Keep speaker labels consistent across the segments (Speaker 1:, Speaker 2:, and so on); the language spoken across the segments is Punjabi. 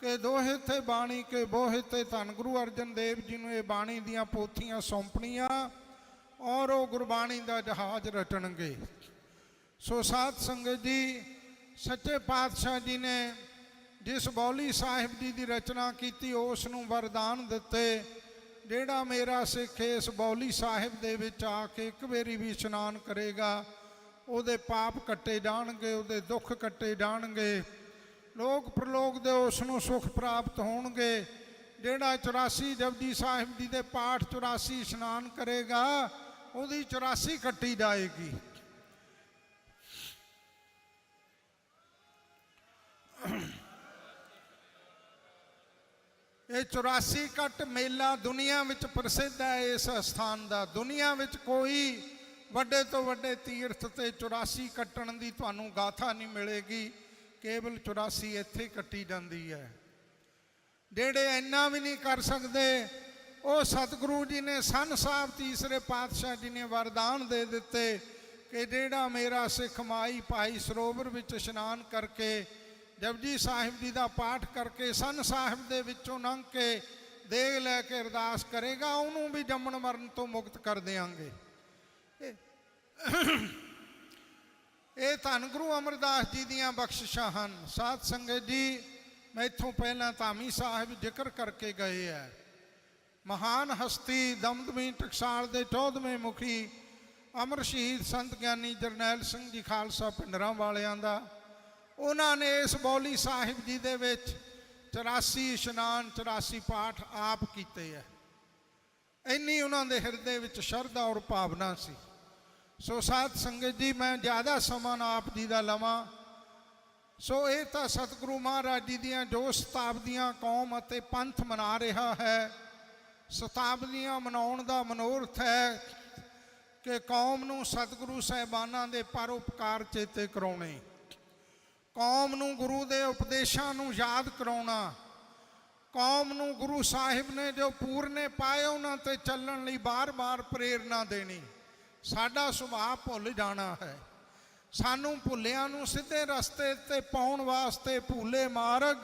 Speaker 1: ਕਿ ਦੋਹੇ ਤੇ ਬਾਣੀ ਕੇ ਬੋਹਿ ਤੇ ਧੰਨ ਗੁਰੂ ਅਰਜਨ ਦੇਵ ਜੀ ਨੂੰ ਇਹ ਬਾਣੀ ਦੀਆਂ ਪੋਥੀਆਂ ਸੌਂਪਣੀਆਂ ਔਰ ਉਹ ਗੁਰਬਾਣੀ ਦਾ ਜਹਾਜ਼ ਰਟਣਗੇ। ਸੋ ਸਾਧ ਸੰਗਤ ਜੀ, ਸੱਚੇ ਪਾਤਸ਼ਾਹ ਜੀ ਨੇ ਜਿਸ ਬੌਲੀ ਸਾਹਿਬ ਜੀ ਦੀ ਰਚਨਾ ਕੀਤੀ, ਉਸ ਨੂੰ ਵਰਦਾਨ ਦਿੱਤੇ। ਜਿਹੜਾ ਮੇਰਾ ਸਿੱਖ ਇਸ ਬੌਲੀ ਸਾਹਿਬ ਦੇ ਵਿੱਚ ਆ ਕੇ ਇੱਕ ਵਾਰੀ ਵੀ ਇਸ਼ਨਾਨ ਕਰੇਗਾ, ਉਹਦੇ ਪਾਪ ਕੱਟੇ ਜਾਣਗੇ, ਉਹਦੇ ਦੁੱਖ ਕੱਟੇ ਜਾਣਗੇ। ਲੋਕ ਪ੍ਰਲੋਕ ਦੇ ਉਸ ਨੂੰ ਸੁਖ ਪ੍ਰਾਪਤ ਹੋਣਗੇ। ਜਿਹੜਾ 84 ਜਪਜੀ ਸਾਹਿਬ ਜੀ ਦੇ ਪਾਠ 84 ਇਸ਼ਨਾਨ ਕਰੇਗਾ, ਉਹਦੀ 84 ਕੱਟੀ ਜਾਏਗੀ। ਇਹ 84 ਕੱਟ ਮੇਲਾ ਦੁਨੀਆ ਵਿੱਚ ਪ੍ਰਸਿੱਧ ਹੈ, ਇਸ ਸਥਾਨ ਦਾ। ਦੁਨੀਆ ਵਿੱਚ ਕੋਈ ਵੱਡੇ ਤੋਂ ਵੱਡੇ ਤੀਰਥ ਤੇ 84 ਕੱਟਣ ਦੀ ਤੁਹਾਨੂੰ ਗਾਥਾ ਨਹੀਂ ਮਿਲੇਗੀ। ਕੇਵਲ 84 ਇੱਥੇ ਕੱਟੀ ਜਾਂਦੀ ਹੈ। ਜਿਹੜੇ ਇੰਨਾ ਵੀ ਨਹੀਂ ਕਰ ਸਕਦੇ, ਉਹ ਸਤਿਗੁਰੂ ਜੀ ਨੇ, ਸੰਨ ਸਾਹਿਬ ਤੀਸਰੇ ਪਾਤਸ਼ਾਹ ਜੀ ਨੇ ਵਰਦਾਨ ਦੇ ਦਿੱਤੇ ਕਿ ਜਿਹੜਾ ਮੇਰਾ ਸਿੱਖ ਮਾਈ ਭਾਈ ਸਰੋਵਰ ਵਿੱਚ ਇਸ਼ਨਾਨ ਕਰਕੇ, ਜਪਜੀ ਸਾਹਿਬ ਜੀ ਦਾ ਪਾਠ ਕਰਕੇ, ਸੰਨ ਸਾਹਿਬ ਦੇ ਵਿੱਚੋਂ ਲੰਘ ਕੇ ਦੇਗ ਲੈ ਕੇ ਅਰਦਾਸ ਕਰੇਗਾ, ਉਹਨੂੰ ਵੀ ਜੰਮਣ ਮਰਨ ਤੋਂ ਮੁਕਤ ਕਰ ਦੇਵਾਂਗੇ ਇਹ ਧੰਨ ਗੁਰੂ ਅਮਰਦਾਸ ਜੀ ਦੀਆਂ ਬਖਸ਼ਿਸ਼ਾਂ ਹਨ। ਸਾਧ ਸੰਗਤ ਜੀ ਇੱਥੋਂ ਪਹਿਲਾਂ ਧਾਮੀ ਸਾਹਿਬ ਜ਼ਿਕਰ ਕਰਕੇ ਗਏ ਹੈ ਮਹਾਨ ਹਸਤੀ ਦਮਦਮੀ ਟਕਸਾਲ ਦੇ 14ਵੇਂ ਮੁਖੀ ਅਮਰ ਸ਼ਹੀਦ ਸੰਤ ਗਿਆਨੀ ਜਰਨੈਲ ਸਿੰਘ ਜੀ ਖਾਲਸਾ ਪਿੰਡਰਾਂ ਵਾਲਿਆਂ ਦਾ। ਉਹਨਾਂ ਨੇ ਇਸ ਬੌਲੀ ਸਾਹਿਬ ਜੀ ਦੇ ਵਿੱਚ 84 ਇਸ਼ਨਾਨ 84 ਪਾਠ ਆਪ ਕੀਤੇ ਹੈ ਇੰਨੀ ਉਹਨਾਂ ਦੇ ਹਿਰਦੇ ਵਿੱਚ ਸ਼ਰਧਾ ਔਰ ਭਾਵਨਾ ਸੀ। ਸੋ ਸਾਧ ਸੰਗਤ ਜੀ, ਮੈਂ ਜ਼ਿਆਦਾ ਸਮਾਂ ਨਾ ਆਪ ਜੀ ਦਾ ਲਵਾਂ। ਸੋ ਇਹ ਤਾਂ ਸਤਿਗੁਰੂ ਮਹਾਰਾਜ ਜੀ ਦੀਆਂ ਜੋ ਸ਼ਤਾਬਦੀਆਂ ਕੌਮ ਅਤੇ ਪੰਥ ਮਨਾ ਰਿਹਾ ਹੈ ਸ਼ਤਾਬਦੀਆਂ ਮਨਾਉਣ ਦਾ ਮਨੋਰਥ ਹੈ ਕਿ ਕੌਮ ਨੂੰ ਸਤਿਗੁਰੂ ਸਾਹਿਬਾਨਾਂ ਦੇ ਪਰਉਪਕਾਰ ਚੇਤੇ ਕਰਾਉਣੇ, ਕੌਮ ਨੂੰ ਗੁਰੂ ਦੇ ਉਪਦੇਸ਼ਾਂ ਨੂੰ ਯਾਦ ਕਰਾਉਣਾ, ਕੌਮ ਨੂੰ ਗੁਰੂ ਸਾਹਿਬ ਨੇ ਜੋ ਪੂਰਨੇ ਪਾਏ ਉਹਨਾਂ ਤੇ ਚੱਲਣ ਲਈ ਬਾਰ-ਬਾਰ ਪ੍ਰੇਰਣਾ ਦੇਣੀ। ਸਾਡਾ ਸੁਭਾਅ ਭੁੱਲ ਜਾਣਾ ਹੈ। ਸਾਨੂੰ ਭੁੱਲਿਆਂ ਨੂੰ ਸਿੱਧੇ ਰਸਤੇ ਤੇ ਪਾਉਣ ਵਾਸਤੇ ਭੁੱਲੇ ਮਾਰਗ,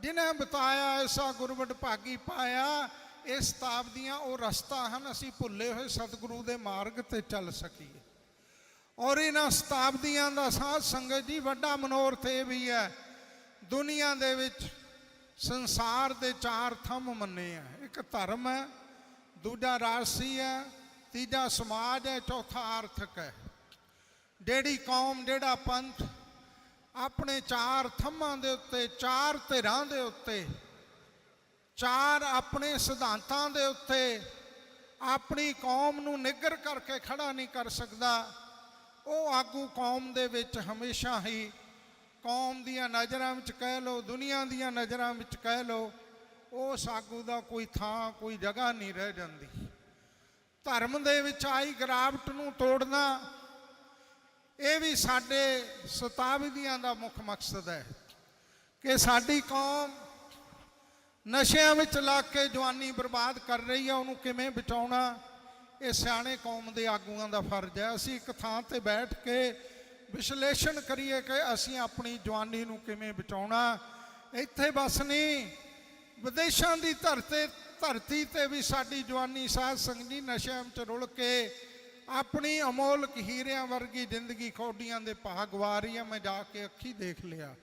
Speaker 1: ਜਿਨ੍ਹਾਂ ਬਤਾਇਆ, ਐਸਾ ਗੁਰਬਟ ਭਾਗੀ ਪਾਇਆ, ਇਸ ਤਾਬ ਦੀਆਂ ਉਹ ਰਸਤਾ ਹਨ, ਅਸੀਂ ਭੁੱਲੇ ਹੋਏ ਸਤਿਗੁਰੂ ਦੇ ਮਾਰਗ ਤੇ ਚੱਲ ਸਕੀਏ। ਔਰ ਇਹਨਾਂ ਸ਼ਤਾਬਦੀਆਂ ਦਾ ਸਾਧ ਸੰਗਤ ਜੀ, ਵੱਡਾ ਮਨੋਰਥ ਇਹ ਵੀ ਹੈ, ਦੁਨੀਆ ਦੇ ਵਿੱਚ ਸੰਸਾਰ ਦੇ ਚਾਰ ਥੰਮ ਮੰਨੇ ਆ। ਇੱਕ ਧਰਮ ਹੈ, ਦੂਜਾ ਰਾਸ਼ੀ ਹੈ ਤੀਜਾ ਸਮਾਜ ਹੈ, ਚੌਥਾ ਆਰਥਿਕ ਹੈ। ਜਿਹੜੀ ਕੌਮ, ਜਿਹੜਾ ਪੰਥ ਆਪਣੇ ਚਾਰ ਥੰਮਾਂ ਦੇ ਉੱਤੇ, ਚਾਰ ਧਿਰਾਂ ਦੇ ਉੱਤੇ, ਚਾਰ ਆਪਣੇ ਸਿਧਾਂਤਾਂ ਦੇ ਉੱਤੇ ਆਪਣੀ ਕੌਮ ਨੂੰ ਨਿਗਰ ਕਰਕੇ ਖੜਾ ਨਹੀਂ ਕਰ ਸਕਦਾ, ਉਹ ਆਗੂ ਕੌਮ ਦੇ ਵਿੱਚ ਹਮੇਸ਼ਾ ਹੀ ਕੌਮ ਦੀਆਂ ਨਜ਼ਰਾਂ ਵਿੱਚ ਕਹਿ ਲਓ, ਦੁਨੀਆ ਦੀਆਂ ਨਜ਼ਰਾਂ ਵਿੱਚ ਕਹਿ ਲਓ, ਉਸ ਆਗੂ ਦਾ ਕੋਈ ਥਾਂ, ਕੋਈ ਜਗ੍ਹਾ ਨਹੀਂ ਰਹਿ ਜਾਂਦੀ। ਧਰਮ ਦੇ ਵਿੱਚ ਆਈ ਗਰਾਵਟ ਨੂੰ ਤੋੜਨਾ, ਇਹ ਵੀ ਸਾਡੇ ਸਤਾਵਦੀਆਂ ਦਾ ਮੁੱਖ ਮਕਸਦ ਹੈ ਕਿ ਸਾਡੀ ਕੌਮ ਨਸ਼ਿਆਂ ਵਿੱਚ ਲੱਗ ਕੇ ਜਵਾਨੀ ਬਰਬਾਦ ਕਰ ਰਹੀ ਹੈ ਉਹਨੂੰ ਕਿਵੇਂ ਬਚਾਉਣਾ, ਇਹ ਸਿਆਣੇ ਕੌਮ ਦੇ ਆਗੂਆਂ ਦਾ ਫਰਜ਼ ਹੈ। ਅਸੀਂ ਇੱਕ ਥਾਂ ਤੇ ਬੈਠ ਕੇ ਵਿਸ਼ਲੇਸ਼ਣ ਕਰੀਏ ਕਿ ਅਸੀਂ ਆਪਣੀ ਜਵਾਨੀ ਨੂੰ ਕਿਵੇਂ ਬਚਾਉਣਾ। ਇੱਥੇ ਬਸ ਨਹੀਂ, ਵਿਦੇਸ਼ਾਂ ਦੀ ਧਰਤੀ ਧਰਤੀ ਤੇ ਵੀ ਸਾਡੀ ਜਵਾਨੀ ਸਾਧ ਸੰਗਤ ਜੀ ਨਸ਼ਿਆਂ ਵਿੱਚ ਰੁਲ ਕੇ ਆਪਣੀ ਅਮੋਲਕ ਹੀਰਿਆਂ ਵਰਗੀ ਜ਼ਿੰਦਗੀ ਖੋਡੀਆਂ ਦੇ ਭਾਗ ਵਾਰੀਆਂ ਮੈਂ ਜਾ ਕੇ ਅੱਖੀ ਦੇਖ ਲਿਆ।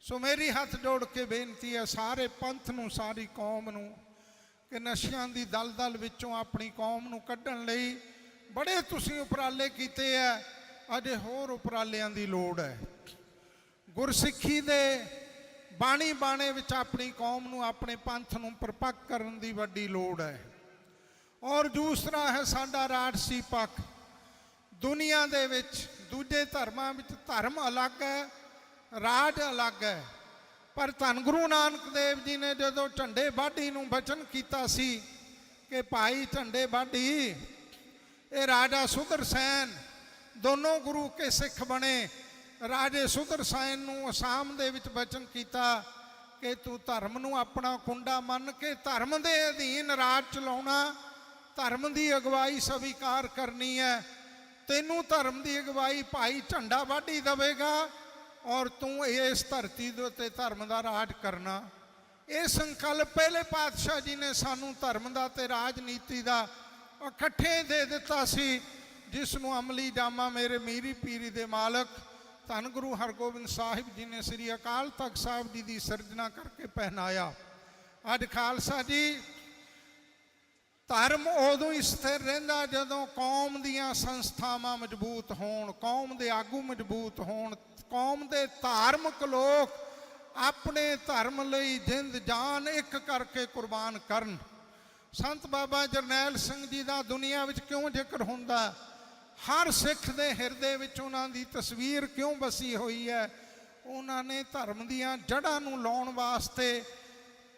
Speaker 1: ਸੋ ਮੇਰੀ ਹੱਥ ਜੋੜ ਕੇ ਬੇਨਤੀ ਹੈ ਸਾਰੇ ਪੰਥ ਨੂੰ, ਸਾਰੀ ਕੌਮ ਨੂੰ ਕਿ ਨਸ਼ਿਆਂ ਦੀ ਦਲਦਲ ਵਿੱਚੋਂ ਆਪਣੀ ਕੌਮ ਨੂੰ ਕੱਢਣ ਲਈ ਬੜੇ ਤੁਸੀਂ ਉਪਰਾਲੇ ਕੀਤੇ ਆ, ਅਜੇ ਹੋਰ ਉਪਰਾਲਿਆਂ ਦੀ ਲੋੜ ਹੈ। ਗੁਰਸਿੱਖੀ ਦੇ ਬਾਣੀ ਬਾਣੇ ਵਿੱਚ ਆਪਣੀ ਕੌਮ ਨੂੰ, ਆਪਣੇ ਪੰਥ ਨੂੰ ਪਰਪੱਕ ਕਰਨ ਦੀ ਵੱਡੀ ਲੋੜ ਹੈ। ਔਰ ਦੂਸਰਾ ਹੈ ਸਾਡਾ ਰਾਜਸੀ ਪੱਖ। ਦੁਨੀਆ ਦੇ ਵਿੱਚ ਦੂਜੇ ਧਰਮਾਂ ਵਿੱਚ ਧਰਮ ਅਲੱਗ ਹੈ, ਰਾਜ ਅਲੱਗ ਹੈ। ਪਰ ਧੰਨ ਗੁਰੂ ਨਾਨਕ ਦੇਵ ਜੀ ਨੇ ਜਦੋਂ ਝੰਡੇ ਵਾਢੀ ਨੂੰ ਬਚਨ ਕੀਤਾ ਸੀ ਕਿ ਭਾਈ ਝੰਡੇ ਵਾਢੀ ਇਹ ਰਾਜਾ ਸੁਦਰਸੈਨ ਦੋਨੋਂ ਗੁਰੂ ਕੇ ਸਿੱਖ ਬਣੇ। ਰਾਜੇ ਸੁਦਰਸੈਨ ਨੂੰ ਅਸਾਮ ਦੇ ਵਿੱਚ ਬਚਨ ਕੀਤਾ ਕਿ ਤੂੰ ਧਰਮ ਨੂੰ ਆਪਣਾ ਕੁੰਡਾ ਮੰਨ ਕੇ ਧਰਮ ਦੇ ਅਧੀਨ ਰਾਜ ਚਲਾਉਣਾ, ਧਰਮ ਦੀ ਅਗਵਾਈ ਸਵੀਕਾਰ ਕਰਨੀ ਹੈ। ਤੈਨੂੰ ਧਰਮ ਦੀ ਅਗਵਾਈ ਭਾਈ ਝੰਡਾ ਵਾਢੀ ਦੇਵੇਗਾ ਔਰ ਤੂੰ ਇਸ ਧਰਤੀ ਦੇ ਉੱਤੇ ਧਰਮ ਦਾ ਰਾਜ ਕਰਨਾ। ਇਹ ਸੰਕਲਪ ਪਹਿਲੇ ਪਾਤਸ਼ਾਹ ਜੀ ਨੇ ਸਾਨੂੰ ਧਰਮ ਦਾ ਤੇ ਰਾਜਨੀਤੀ ਦਾ ਇਕੱਠੇ ਦੇ ਦਿੱਤਾ ਸੀ, ਜਿਸ ਨੂੰ ਅਮਲੀ ਜਾਮਾ ਮੇਰੇ ਮੀਰੀ ਪੀਰੀ ਦੇ ਮਾਲਕ ਧੰਨ ਗੁਰੂ ਹਰਗੋਬਿੰਦ ਸਾਹਿਬ ਜੀ ਨੇ ਸ੍ਰੀ ਅਕਾਲ ਤਖਤ ਸਾਹਿਬ ਜੀ ਦੀ ਸਿਰਜਣਾ ਕਰਕੇ ਪਹਿਨਾਇਆ। ਅੱਜ ਖਾਲਸਾ ਜੀ, ਧਰਮ ਉਦੋਂ ਹੀ ਸਥਿਰ ਰਹਿੰਦਾ ਜਦੋਂ ਕੌਮ ਦੀਆਂ ਸੰਸਥਾਵਾਂ ਮਜ਼ਬੂਤ ਹੋਣ, ਕੌਮ ਦੇ ਆਗੂ ਮਜ਼ਬੂਤ ਹੋਣ, ਕੌਮ ਦੇ ਧਾਰਮਿਕ ਲੋਕ ਆਪਣੇ ਧਰਮ ਲਈ ਜਿੰਦ ਜਾਨ ਇੱਕ ਕਰਕੇ ਕੁਰਬਾਨ ਕਰਨ। ਸੰਤ ਬਾਬਾ ਜਰਨੈਲ ਸਿੰਘ ਜੀ ਦਾ ਦੁਨੀਆ ਵਿੱਚ ਕਿਉਂ ਜ਼ਿਕਰ ਹੁੰਦਾ? ਹਰ ਸਿੱਖ ਦੇ ਹਿਰਦੇ ਵਿੱਚ ਉਹਨਾਂ ਦੀ ਤਸਵੀਰ ਕਿਉਂ ਵਸੀ ਹੋਈ ਹੈ? ਉਹਨਾਂ ਨੇ ਧਰਮ ਦੀਆਂ ਜੜ੍ਹਾਂ ਨੂੰ ਲਾਉਣ ਵਾਸਤੇ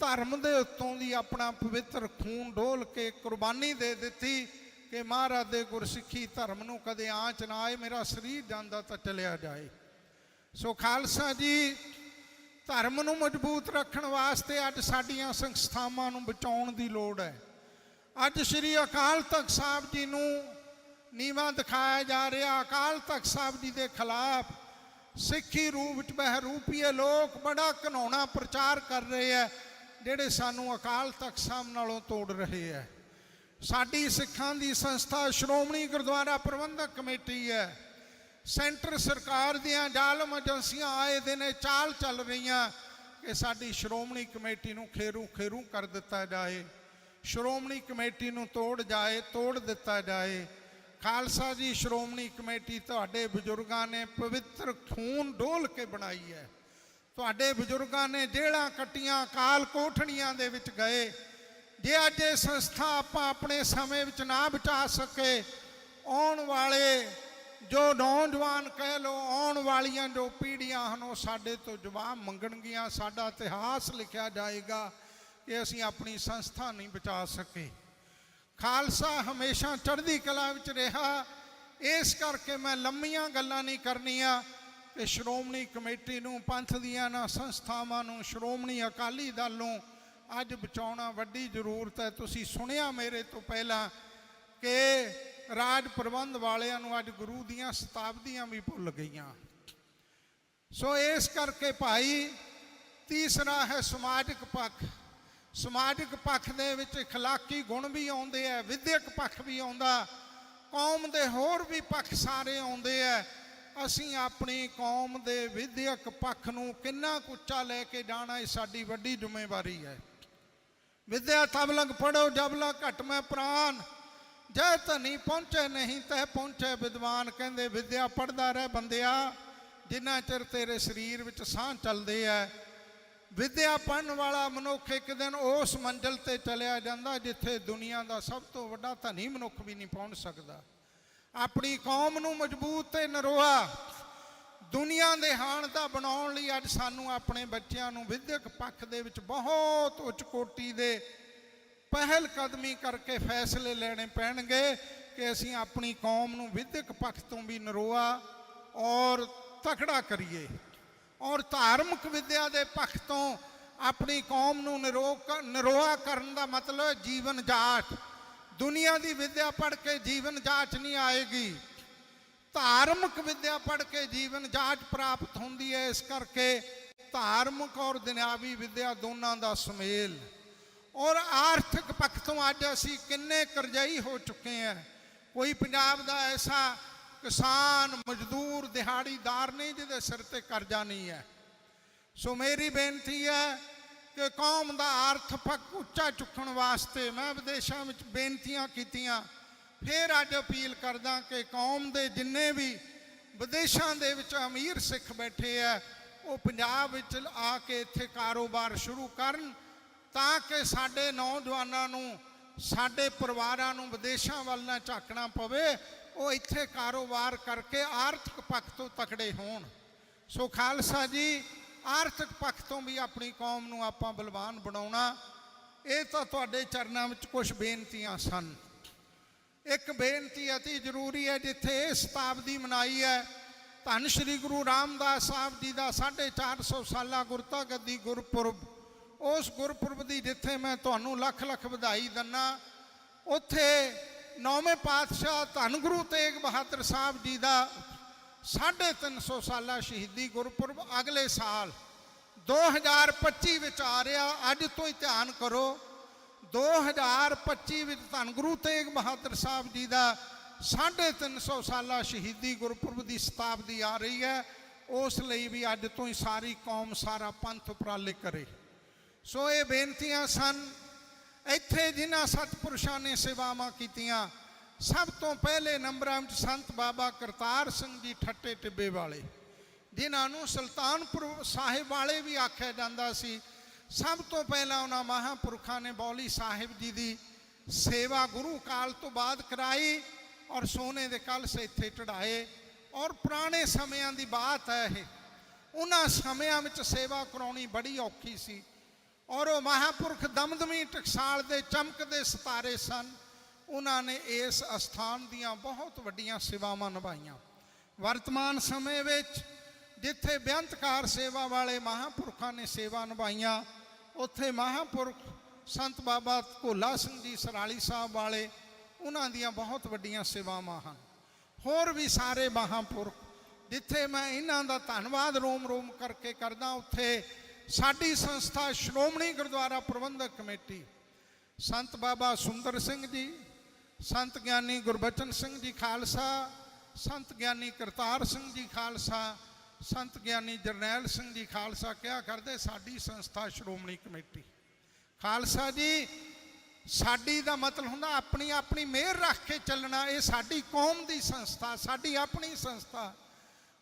Speaker 1: ਧਰਮ ਦੇ ਉੱਤੋਂ ਦੀ ਆਪਣਾ ਪਵਿੱਤਰ ਖੂਨ ਡੋਲ ਕੇ ਕੁਰਬਾਨੀ ਦੇ ਦਿੱਤੀ ਕਿ ਮਹਾਰਾਜ ਦੇ ਗੁਰਸਿੱਖੀ ਧਰਮ ਨੂੰ ਕਦੇ ਆਂਚ ਨਾ ਆਏ, ਮੇਰਾ ਸਰੀਰ ਜਾਂਦਾ ਤਾਂ ਚਲਿਆ ਜਾਏ। ਸੋ ਖਾਲਸਾ ਜੀ, ਧਰਮ ਨੂੰ ਮਜ਼ਬੂਤ ਰੱਖਣ ਵਾਸਤੇ ਅੱਜ ਸਾਡੀਆਂ ਸੰਸਥਾਵਾਂ ਨੂੰ ਬਚਾਉਣ ਦੀ ਲੋੜ ਹੈ। ਅੱਜ ਸ੍ਰੀ ਅਕਾਲ ਤਖਤ ਸਾਹਿਬ ਜੀ ਨੂੰ ਨੀਵਾ ਦਿਖਾਇਆ ਜਾ ਰਿਹਾ, ਅਕਾਲ ਤਖਤ ਸਾਹਿਬ ਜੀ ਦੇ ਖਿਲਾਫ। ਸਿੱਖੀ ਰੂਪ ਵਿੱਚ ਬਹਿਰੂਪੀਏ ਲੋਕ ਬੜਾ ਘਨਾਉਣਾ ਪ੍ਰਚਾਰ ਕਰ ਰਹੇ ਹੈ ਜਿਹੜੇ ਸਾਨੂੰ ਅਕਾਲ ਤਖਤ ਸਾਹਿਬ ਨਾਲੋਂ ਤੋੜ ਰਹੇ ਹੈ ਸਾਡੀ ਸਿੱਖਾਂ ਦੀ ਸੰਸਥਾ ਸ਼੍ਰੋਮਣੀ ਗੁਰਦੁਆਰਾ ਪ੍ਰਬੰਧਕ ਕਮੇਟੀ ਹੈ ਸੈਂਟਰ ਸਰਕਾਰ ਦੀਆਂ ਜ਼ਾਲਮ ਏਜੰਸੀਆਂ ਆਏ ਦਿਨ ਇਹ ਚਾਲ ਚੱਲ ਰਹੀਆਂ ਕਿ ਸਾਡੀ ਸ਼੍ਰੋਮਣੀ ਕਮੇਟੀ ਨੂੰ ਖੇਰੂ ਖੇਰੂ ਕਰ ਦਿੱਤਾ ਜਾਏ। ਸ਼੍ਰੋਮਣੀ ਕਮੇਟੀ ਨੂੰ ਤੋੜ ਜਾਏ, ਤੋੜ ਦਿੱਤਾ ਜਾਏ। ਖਾਲਸਾ ਜੀ, ਸ਼੍ਰੋਮਣੀ ਕਮੇਟੀ ਤੁਹਾਡੇ ਬਜ਼ੁਰਗਾਂ ਨੇ ਪਵਿੱਤਰ ਖੂਨ ਡੋਲ ਕੇ ਬਣਾਈ ਹੈ। ਤੁਹਾਡੇ ਬਜ਼ੁਰਗਾਂ ਨੇ ਜੇੜਾਂ ਕੱਟੀਆਂ ਕਾਲ ਕੋਠੜੀਆਂ ਦੇ ਵਿੱਚ ਗਏ। ਜੇ ਅੱਜ ਇਹ ਸੰਸਥਾ ਆਪਾਂ ਆਪਣੇ ਸਮੇਂ ਵਿੱਚ ਨਾ ਬਚਾ ਸਕੇ, ਆਉਣ ਵਾਲੇ ਜੋ ਨੌਜਵਾਨ ਕਹਿ ਲੋ ਆਉਣ ਵਾਲੀਆਂ ਜੋ ਪੀੜ੍ਹੀਆਂ ਹਨ, ਉਹ ਸਾਡੇ ਤੋਂ ਜਵਾਬ ਮੰਗਣਗੀਆਂ। ਸਾਡਾ ਇਤਿਹਾਸ ਲਿਖਿਆ ਜਾਏਗਾ ਕਿ ਅਸੀਂ ਆਪਣੀ ਸੰਸਥਾ ਨਹੀਂ ਬਚਾ ਸਕੇ। ਖਾਲਸਾ ਹਮੇਸ਼ਾ ਚੜ੍ਹਦੀ ਕਲਾ ਵਿੱਚ ਰਿਹਾ। ਇਸ ਕਰਕੇ ਮੈਂ ਲੰਮੀਆਂ ਗੱਲਾਂ ਨਹੀਂ ਕਰਨੀਆਂ। ਕਿ ਸ਼੍ਰੋਮਣੀ ਕਮੇਟੀ ਨੂੰ, ਪੰਥ ਦੀਆਂ ਨਾ ਸੰਸਥਾਵਾਂ ਨੂੰ, ਸ਼੍ਰੋਮਣੀ ਅਕਾਲੀ ਦਲ ਨੂੰ ਅੱਜ ਬਚਾਉਣਾ ਵੱਡੀ ਜ਼ਰੂਰਤ ਹੈ। ਤੁਸੀਂ ਸੁਣਿਆ ਮੇਰੇ ਤੋਂ ਪਹਿਲਾਂ ਕਿ ਰਾਜ ਪ੍ਰਬੰਧ ਵਾਲਿਆਂ ਨੂੰ ਅੱਜ ਗੁਰੂ ਦੀਆਂ ਸ਼ਤਾਬਦੀਆਂ ਵੀ ਭੁੱਲ ਗਈਆਂ। ਸੋ ਇਸ ਕਰਕੇ ਭਾਈ, ਤੀਸਰਾ ਹੈ ਸਮਾਜਿਕ ਪੱਖ। ਸਮਾਜਿਕ ਪੱਖ ਦੇ ਵਿੱਚ اخلاقی ਗੁਣ ਵੀ ਆਉਂਦੇ ਆ ਵਿਦਿਅਕ ਪੱਖ ਵੀ ਆਉਂਦਾ ਕੌਮ ਦੇ ਹੋਰ ਵੀ ਪੱਖ ਸਾਰੇ ਆਉਂਦੇ ਆ ਅਸੀਂ ਆਪਣੀ ਕੌਮ ਦੇ ਵਿਦਿਅਕ ਪੱਖ ਨੂੰ ਕਿੰਨਾ ਕੁ ਉੱਚਾ ਲੈ ਕੇ ਜਾਣਾ ਇਹ ਸਾਡੀ ਵੱਡੀ ਜ਼ਿੰਮੇਵਾਰੀ ਹੈ ਵਿਦਿਆ ਤਬ ਲਗ ਪੜੋ ਜਬ ਲਗ ਘਟ ਮੈਂ ਪ੍ਰਾਨ ਜੈ ਧਨੀ ਪਹੁੰਚੇ ਨਹੀਂ ਤੈ ਪਹੁੰਚੇ ਵਿਦਵਾਨ ਕਹਿੰਦੇ ਵਿਦਿਆ ਪੜਦਾ ਰਹਿ ਬੰਦਿਆ ਜਿੰਨਾ ਚਿਰ ਤੇਰੇ ਸਰੀਰ ਵਿੱਚ ਸਾਹ ਚੱਲਦੇ ਆ ਵਿਦਿਆ ਪੜਨ ਵਾਲਾ ਮਨੁੱਖ ਇੱਕ ਦਿਨ ਉਸ ਮੰਜ਼ਲ ਤੇ ਚਲਿਆ ਜਾਂਦਾ ਜਿੱਥੇ ਦੁਨੀਆ ਦਾ ਸਭ ਤੋਂ ਵੱਡਾ ਧਨੀ ਮਨੁੱਖ ਵੀ ਨਹੀਂ ਪਹੁੰਚ ਸਕਦਾ। ਆਪਣੀ ਕੌਮ ਨੂੰ ਮਜ਼ਬੂਤ ਤੇ ਨਰੋਆ ਦੁਨੀਆ ਦੇ ਹਾਣ ਦਾ ਬਣਾਉਣ ਲਈ ਅੱਜ ਸਾਨੂੰ ਆਪਣੇ ਬੱਚਿਆਂ ਨੂੰ ਵਿਦਿਅਕ ਪੱਖ ਦੇ ਵਿੱਚ ਬਹੁਤ ਉੱਚ ਕੋਟੀ ਦੇ ਪਹਿਲ ਕਦਮੀ ਕਰਕੇ ਫੈਸਲੇ ਲੈਣੇ ਪੈਣਗੇ ਕਿ ਅਸੀਂ ਆਪਣੀ ਕੌਮ ਨੂੰ ਵਿਦਿਅਕ ਪੱਖ ਤੋਂ ਵੀ ਨਰੋਆ ਔਰ ਤਕੜਾ ਕਰੀਏ। ਔਰ ਧਾਰਮਿਕ ਵਿਦਿਆ ਦੇ ਪੱਖ ਤੋਂ ਆਪਣੀ ਕੌਮ ਨੂੰ ਨਿਰੋਕ ਨਿਰੋਆ ਕਰਨ ਦਾ ਮਤਲਬ ਹੈ ਜੀਵਨ ਜਾਚ। ਦੁਨੀਆ ਦੀ ਵਿਦਿਆ ਪੜ੍ਹ ਕੇ ਜੀਵਨ ਜਾਚ ਨਹੀਂ ਆਏਗੀ। ਧਾਰਮਿਕ ਵਿਦਿਆ ਪੜ੍ਹ ਕੇ ਜੀਵਨ ਜਾਚ ਪ੍ਰਾਪਤ ਹੁੰਦੀ ਹੈ, ਇਸ ਕਰਕੇ ਧਾਰਮਿਕ ਔਰ ਦੁਨਿਆਵੀ ਵਿਦਿਆ ਦੋਨਾਂ ਦਾ ਸੁਮੇਲ। ਔਰ ਆਰਥਿਕ ਪੱਖ ਤੋਂ ਅੱਜ ਅਸੀਂ ਕਿੰਨੇ ਕਰਜ਼ਾਈ ਹੋ ਚੁੱਕੇ ਹਾਂ। ਕੋਈ ਪੰਜਾਬ ਦਾ ਐਸਾ ਕਿਸਾਨ ਮਜ਼ਦੂਰ ਦਿਹਾੜੀਦਾਰ ਨਹੀਂ, ਜਿਹਦੇ ਸਿਰ ਤੇ ਕਰਜ਼ਾ ਨਹੀਂ ਹੈ। ਸੋ ਮੇਰੀ ਬੇਨਤੀ ਹੈ ਕਿ ਕੌਮ ਦਾ ਆਰਥ ਪੱਖ ਉੱਚਾ ਚੁੱਕਣ ਵਾਸਤੇ ਮੈਂ ਵਿਦੇਸ਼ਾਂ ਵਿੱਚ ਬੇਨਤੀਆਂ ਕੀਤੀਆਂ। ਫਿਰ ਅੱਜ ਅਪੀਲ ਕਰਦਾ ਕਿ ਕੌਮ ਦੇ ਜਿੰਨੇ ਵੀ ਵਿਦੇਸ਼ਾਂ ਦੇ ਵਿੱਚ ਅਮੀਰ ਸਿੱਖ ਬੈਠੇ ਆ, ਉਹ ਪੰਜਾਬ ਵਿੱਚ ਆ ਕੇ ਇੱਥੇ ਕਾਰੋਬਾਰ ਸ਼ੁਰੂ ਕਰਨ ਤਾਂ ਕਿ ਸਾਡੇ ਨੌਜਵਾਨਾਂ ਨੂੰ, ਸਾਡੇ ਪਰਿਵਾਰਾਂ ਨੂੰ ਵਿਦੇਸ਼ਾਂ ਵੱਲ ਨਾ ਝਾਕਣਾ ਪਵੇ। ਉਹ ਇੱਥੇ ਕਾਰੋਬਾਰ ਕਰਕੇ ਆਰਥਿਕ ਪੱਖ ਤੋਂ ਤਕੜੇ ਹੋਣ। ਸੋ ਖਾਲਸਾ ਜੀ, ਆਰਥਿਕ ਪੱਖ ਤੋਂ ਵੀ ਆਪਣੀ ਕੌਮ ਨੂੰ ਆਪਾਂ ਬਲਵਾਨ ਬਣਾਉਣਾ, ਇਹ ਤਾਂ ਤੁਹਾਡੇ ਚਰਨਾਂ ਵਿੱਚ ਕੁਝ ਬੇਨਤੀਆਂ ਸਨ। ਇੱਕ ਬੇਨਤੀ ਅਤੀ ਜ਼ਰੂਰੀ ਹੈ, ਜਿੱਥੇ ਇਹ ਸ਼ਤਾਬਦੀ ਮਨਾਈ ਹੈ, ਧੰਨ ਸ਼੍ਰੀ ਗੁਰੂ ਰਾਮਦਾਸ ਸਾਹਿਬ ਜੀ ਦਾ 450 ਸਾਲਾ ਗੁਰਤਾ ਗੱਦੀ ਗੁਰਪੁਰਬ। ਉਸ ਗੁਰਪੁਰਬ ਦੀ ਜਿੱਥੇ ਮੈਂ ਤੁਹਾਨੂੰ ਲੱਖ ਲੱਖ ਵਧਾਈ ਦਿੰਨਾ, ਉੱਥੇ ਨੌਵੇਂ ਪਾਤਸ਼ਾਹ ਧੰਨ ਗੁਰੂ ਤੇਗ ਬਹਾਦਰ ਸਾਹਿਬ ਜੀ ਦਾ 350 ਸਾਲਾ ਸ਼ਹੀਦੀ ਗੁਰਪੁਰਬ ਅਗਲੇ ਸਾਲ 2025 ਵਿੱਚ ਆ ਰਿਹਾ। ਅੱਜ ਤੋਂ ਹੀ ਧਿਆਨ ਕਰੋ 2025 ਵਿੱਚ ਧੰਨ ਗੁਰੂ ਤੇਗ ਬਹਾਦਰ ਸਾਹਿਬ ਜੀ ਦਾ 350 ਸਾਲਾ ਸ਼ਹੀਦੀ ਗੁਰਪੁਰਬ ਦੀ ਸ਼ਤਾਬਦੀ ਆ ਰਹੀ ਹੈ। ਉਸ ਲਈ ਵੀ ਅੱਜ ਤੋਂ ਹੀ ਸਾਰੀ ਕੌਮ, ਸਾਰਾ ਪੰਥ ਉਪਰਾਲੇ ਕਰੇ। ਸੋ ਇਹ ਬੇਨਤੀਆਂ ਸਨ। ਇੱਥੇ ਜਿਨ੍ਹਾਂ ਸਤਿਪੁਰਸ਼ਾਂ ਨੇ ਸੇਵਾਵਾਂ ਕੀਤੀਆਂ, ਸਭ ਤੋਂ ਪਹਿਲੇ ਨੰਬਰਾਂ ਵਿੱਚ ਸੰਤ ਬਾਬਾ ਕਰਤਾਰ ਸਿੰਘ ਜੀ ਠੱਟੇ ਟਿੱਬੇ ਵਾਲੇ, ਜਿਨ੍ਹਾਂ ਨੂੰ ਸੁਲਤਾਨਪੁਰ ਸਾਹਿਬ ਵਾਲੇ ਵੀ ਆਖਿਆ ਜਾਂਦਾ ਸੀ। ਸਭ ਤੋਂ ਪਹਿਲਾਂ ਉਹਨਾਂ ਮਹਾਂਪੁਰਖਾਂ ਨੇ ਬੌਲੀ ਸਾਹਿਬ ਜੀ ਦੀ ਸੇਵਾ ਗੁਰੂ ਕਾਲ ਤੋਂ ਬਾਅਦ ਕਰਾਈ ਔਰ ਸੋਨੇ ਦੇ ਕਲਸ਼ ਇੱਥੇ ਚੜਾਏ ਔਰ ਪੁਰਾਣੇ ਸਮਿਆਂ ਦੀ ਬਾਤ ਹੈ ਇਹ। ਉਹਨਾਂ ਸਮਿਆਂ ਵਿੱਚ ਸੇਵਾ ਕਰਾਉਣੀ ਬੜੀ ਔਖੀ ਸੀ। ਔਰ ਉਹ ਮਹਾਪੁਰਖ ਦਮਦਮੀ ਟਕਸਾਲ ਦੇ ਚਮਕਦੇ ਸਿਤਾਰੇ ਸਨ। ਉਹਨਾਂ ਨੇ ਇਸ ਅਸਥਾਨ ਦੀਆਂ ਬਹੁਤ ਵੱਡੀਆਂ ਸੇਵਾਵਾਂ ਨਿਭਾਈਆਂ। ਵਰਤਮਾਨ ਸਮੇਂ ਵਿੱਚ ਜਿੱਥੇ ਬੇਅੰਤਕਾਰ ਸੇਵਾ ਵਾਲੇ ਮਹਾਪੁਰਖਾਂ ਨੇ ਸੇਵਾ ਨਿਭਾਈਆਂ, ਉੱਥੇ ਮਹਾਪੁਰਖ ਸੰਤ ਬਾਬਾ ਕੋਲਾ ਸਿੰਘ ਜੀ ਸਰਾਲੀ ਸਾਹਿਬ ਵਾਲੇ ਉਹਨਾਂ ਦੀਆਂ ਬਹੁਤ ਵੱਡੀਆਂ ਸੇਵਾਵਾਂ ਹਨ। ਹੋਰ ਵੀ ਸਾਰੇ ਮਹਾਪੁਰਖ, ਜਿੱਥੇ ਮੈਂ ਇਹਨਾਂ ਦਾ ਧੰਨਵਾਦ ਰੋਮ ਰੋਮ ਕਰਕੇ ਕਰਦਾ, ਉੱਥੇ ਸਾਡੀ ਸੰਸਥਾ ਸ਼੍ਰੋਮਣੀ ਗੁਰਦੁਆਰਾ ਪ੍ਰਬੰਧਕ ਕਮੇਟੀ, ਸੰਤ ਬਾਬਾ ਸੁੰਦਰ ਸਿੰਘ ਜੀ, ਸੰਤ ਗਿਆਨੀ ਗੁਰਬਚਨ ਸਿੰਘ ਜੀ ਖਾਲਸਾ, ਸੰਤ ਗਿਆਨੀ ਕਰਤਾਰ ਸਿੰਘ ਜੀ ਖਾਲਸਾ, ਸੰਤ ਗਿਆਨੀ ਜਰਨੈਲ ਸਿੰਘ ਜੀ ਖਾਲਸਾ ਕਿਹਾ ਕਰਦੇ ਸਾਡੀ ਸੰਸਥਾ ਸ਼੍ਰੋਮਣੀ ਕਮੇਟੀ। ਖਾਲਸਾ ਜੀ, ਸਾਡੀ ਦਾ ਮਤਲਬ ਹੁੰਦਾ ਆਪਣੀ ਆਪਣੀ ਮਿਹਰ ਰੱਖ ਕੇ ਚੱਲਣਾ, ਇਹ ਸਾਡੀ ਕੌਮ ਦੀ ਸੰਸਥਾ, ਸਾਡੀ ਆਪਣੀ ਸੰਸਥਾ।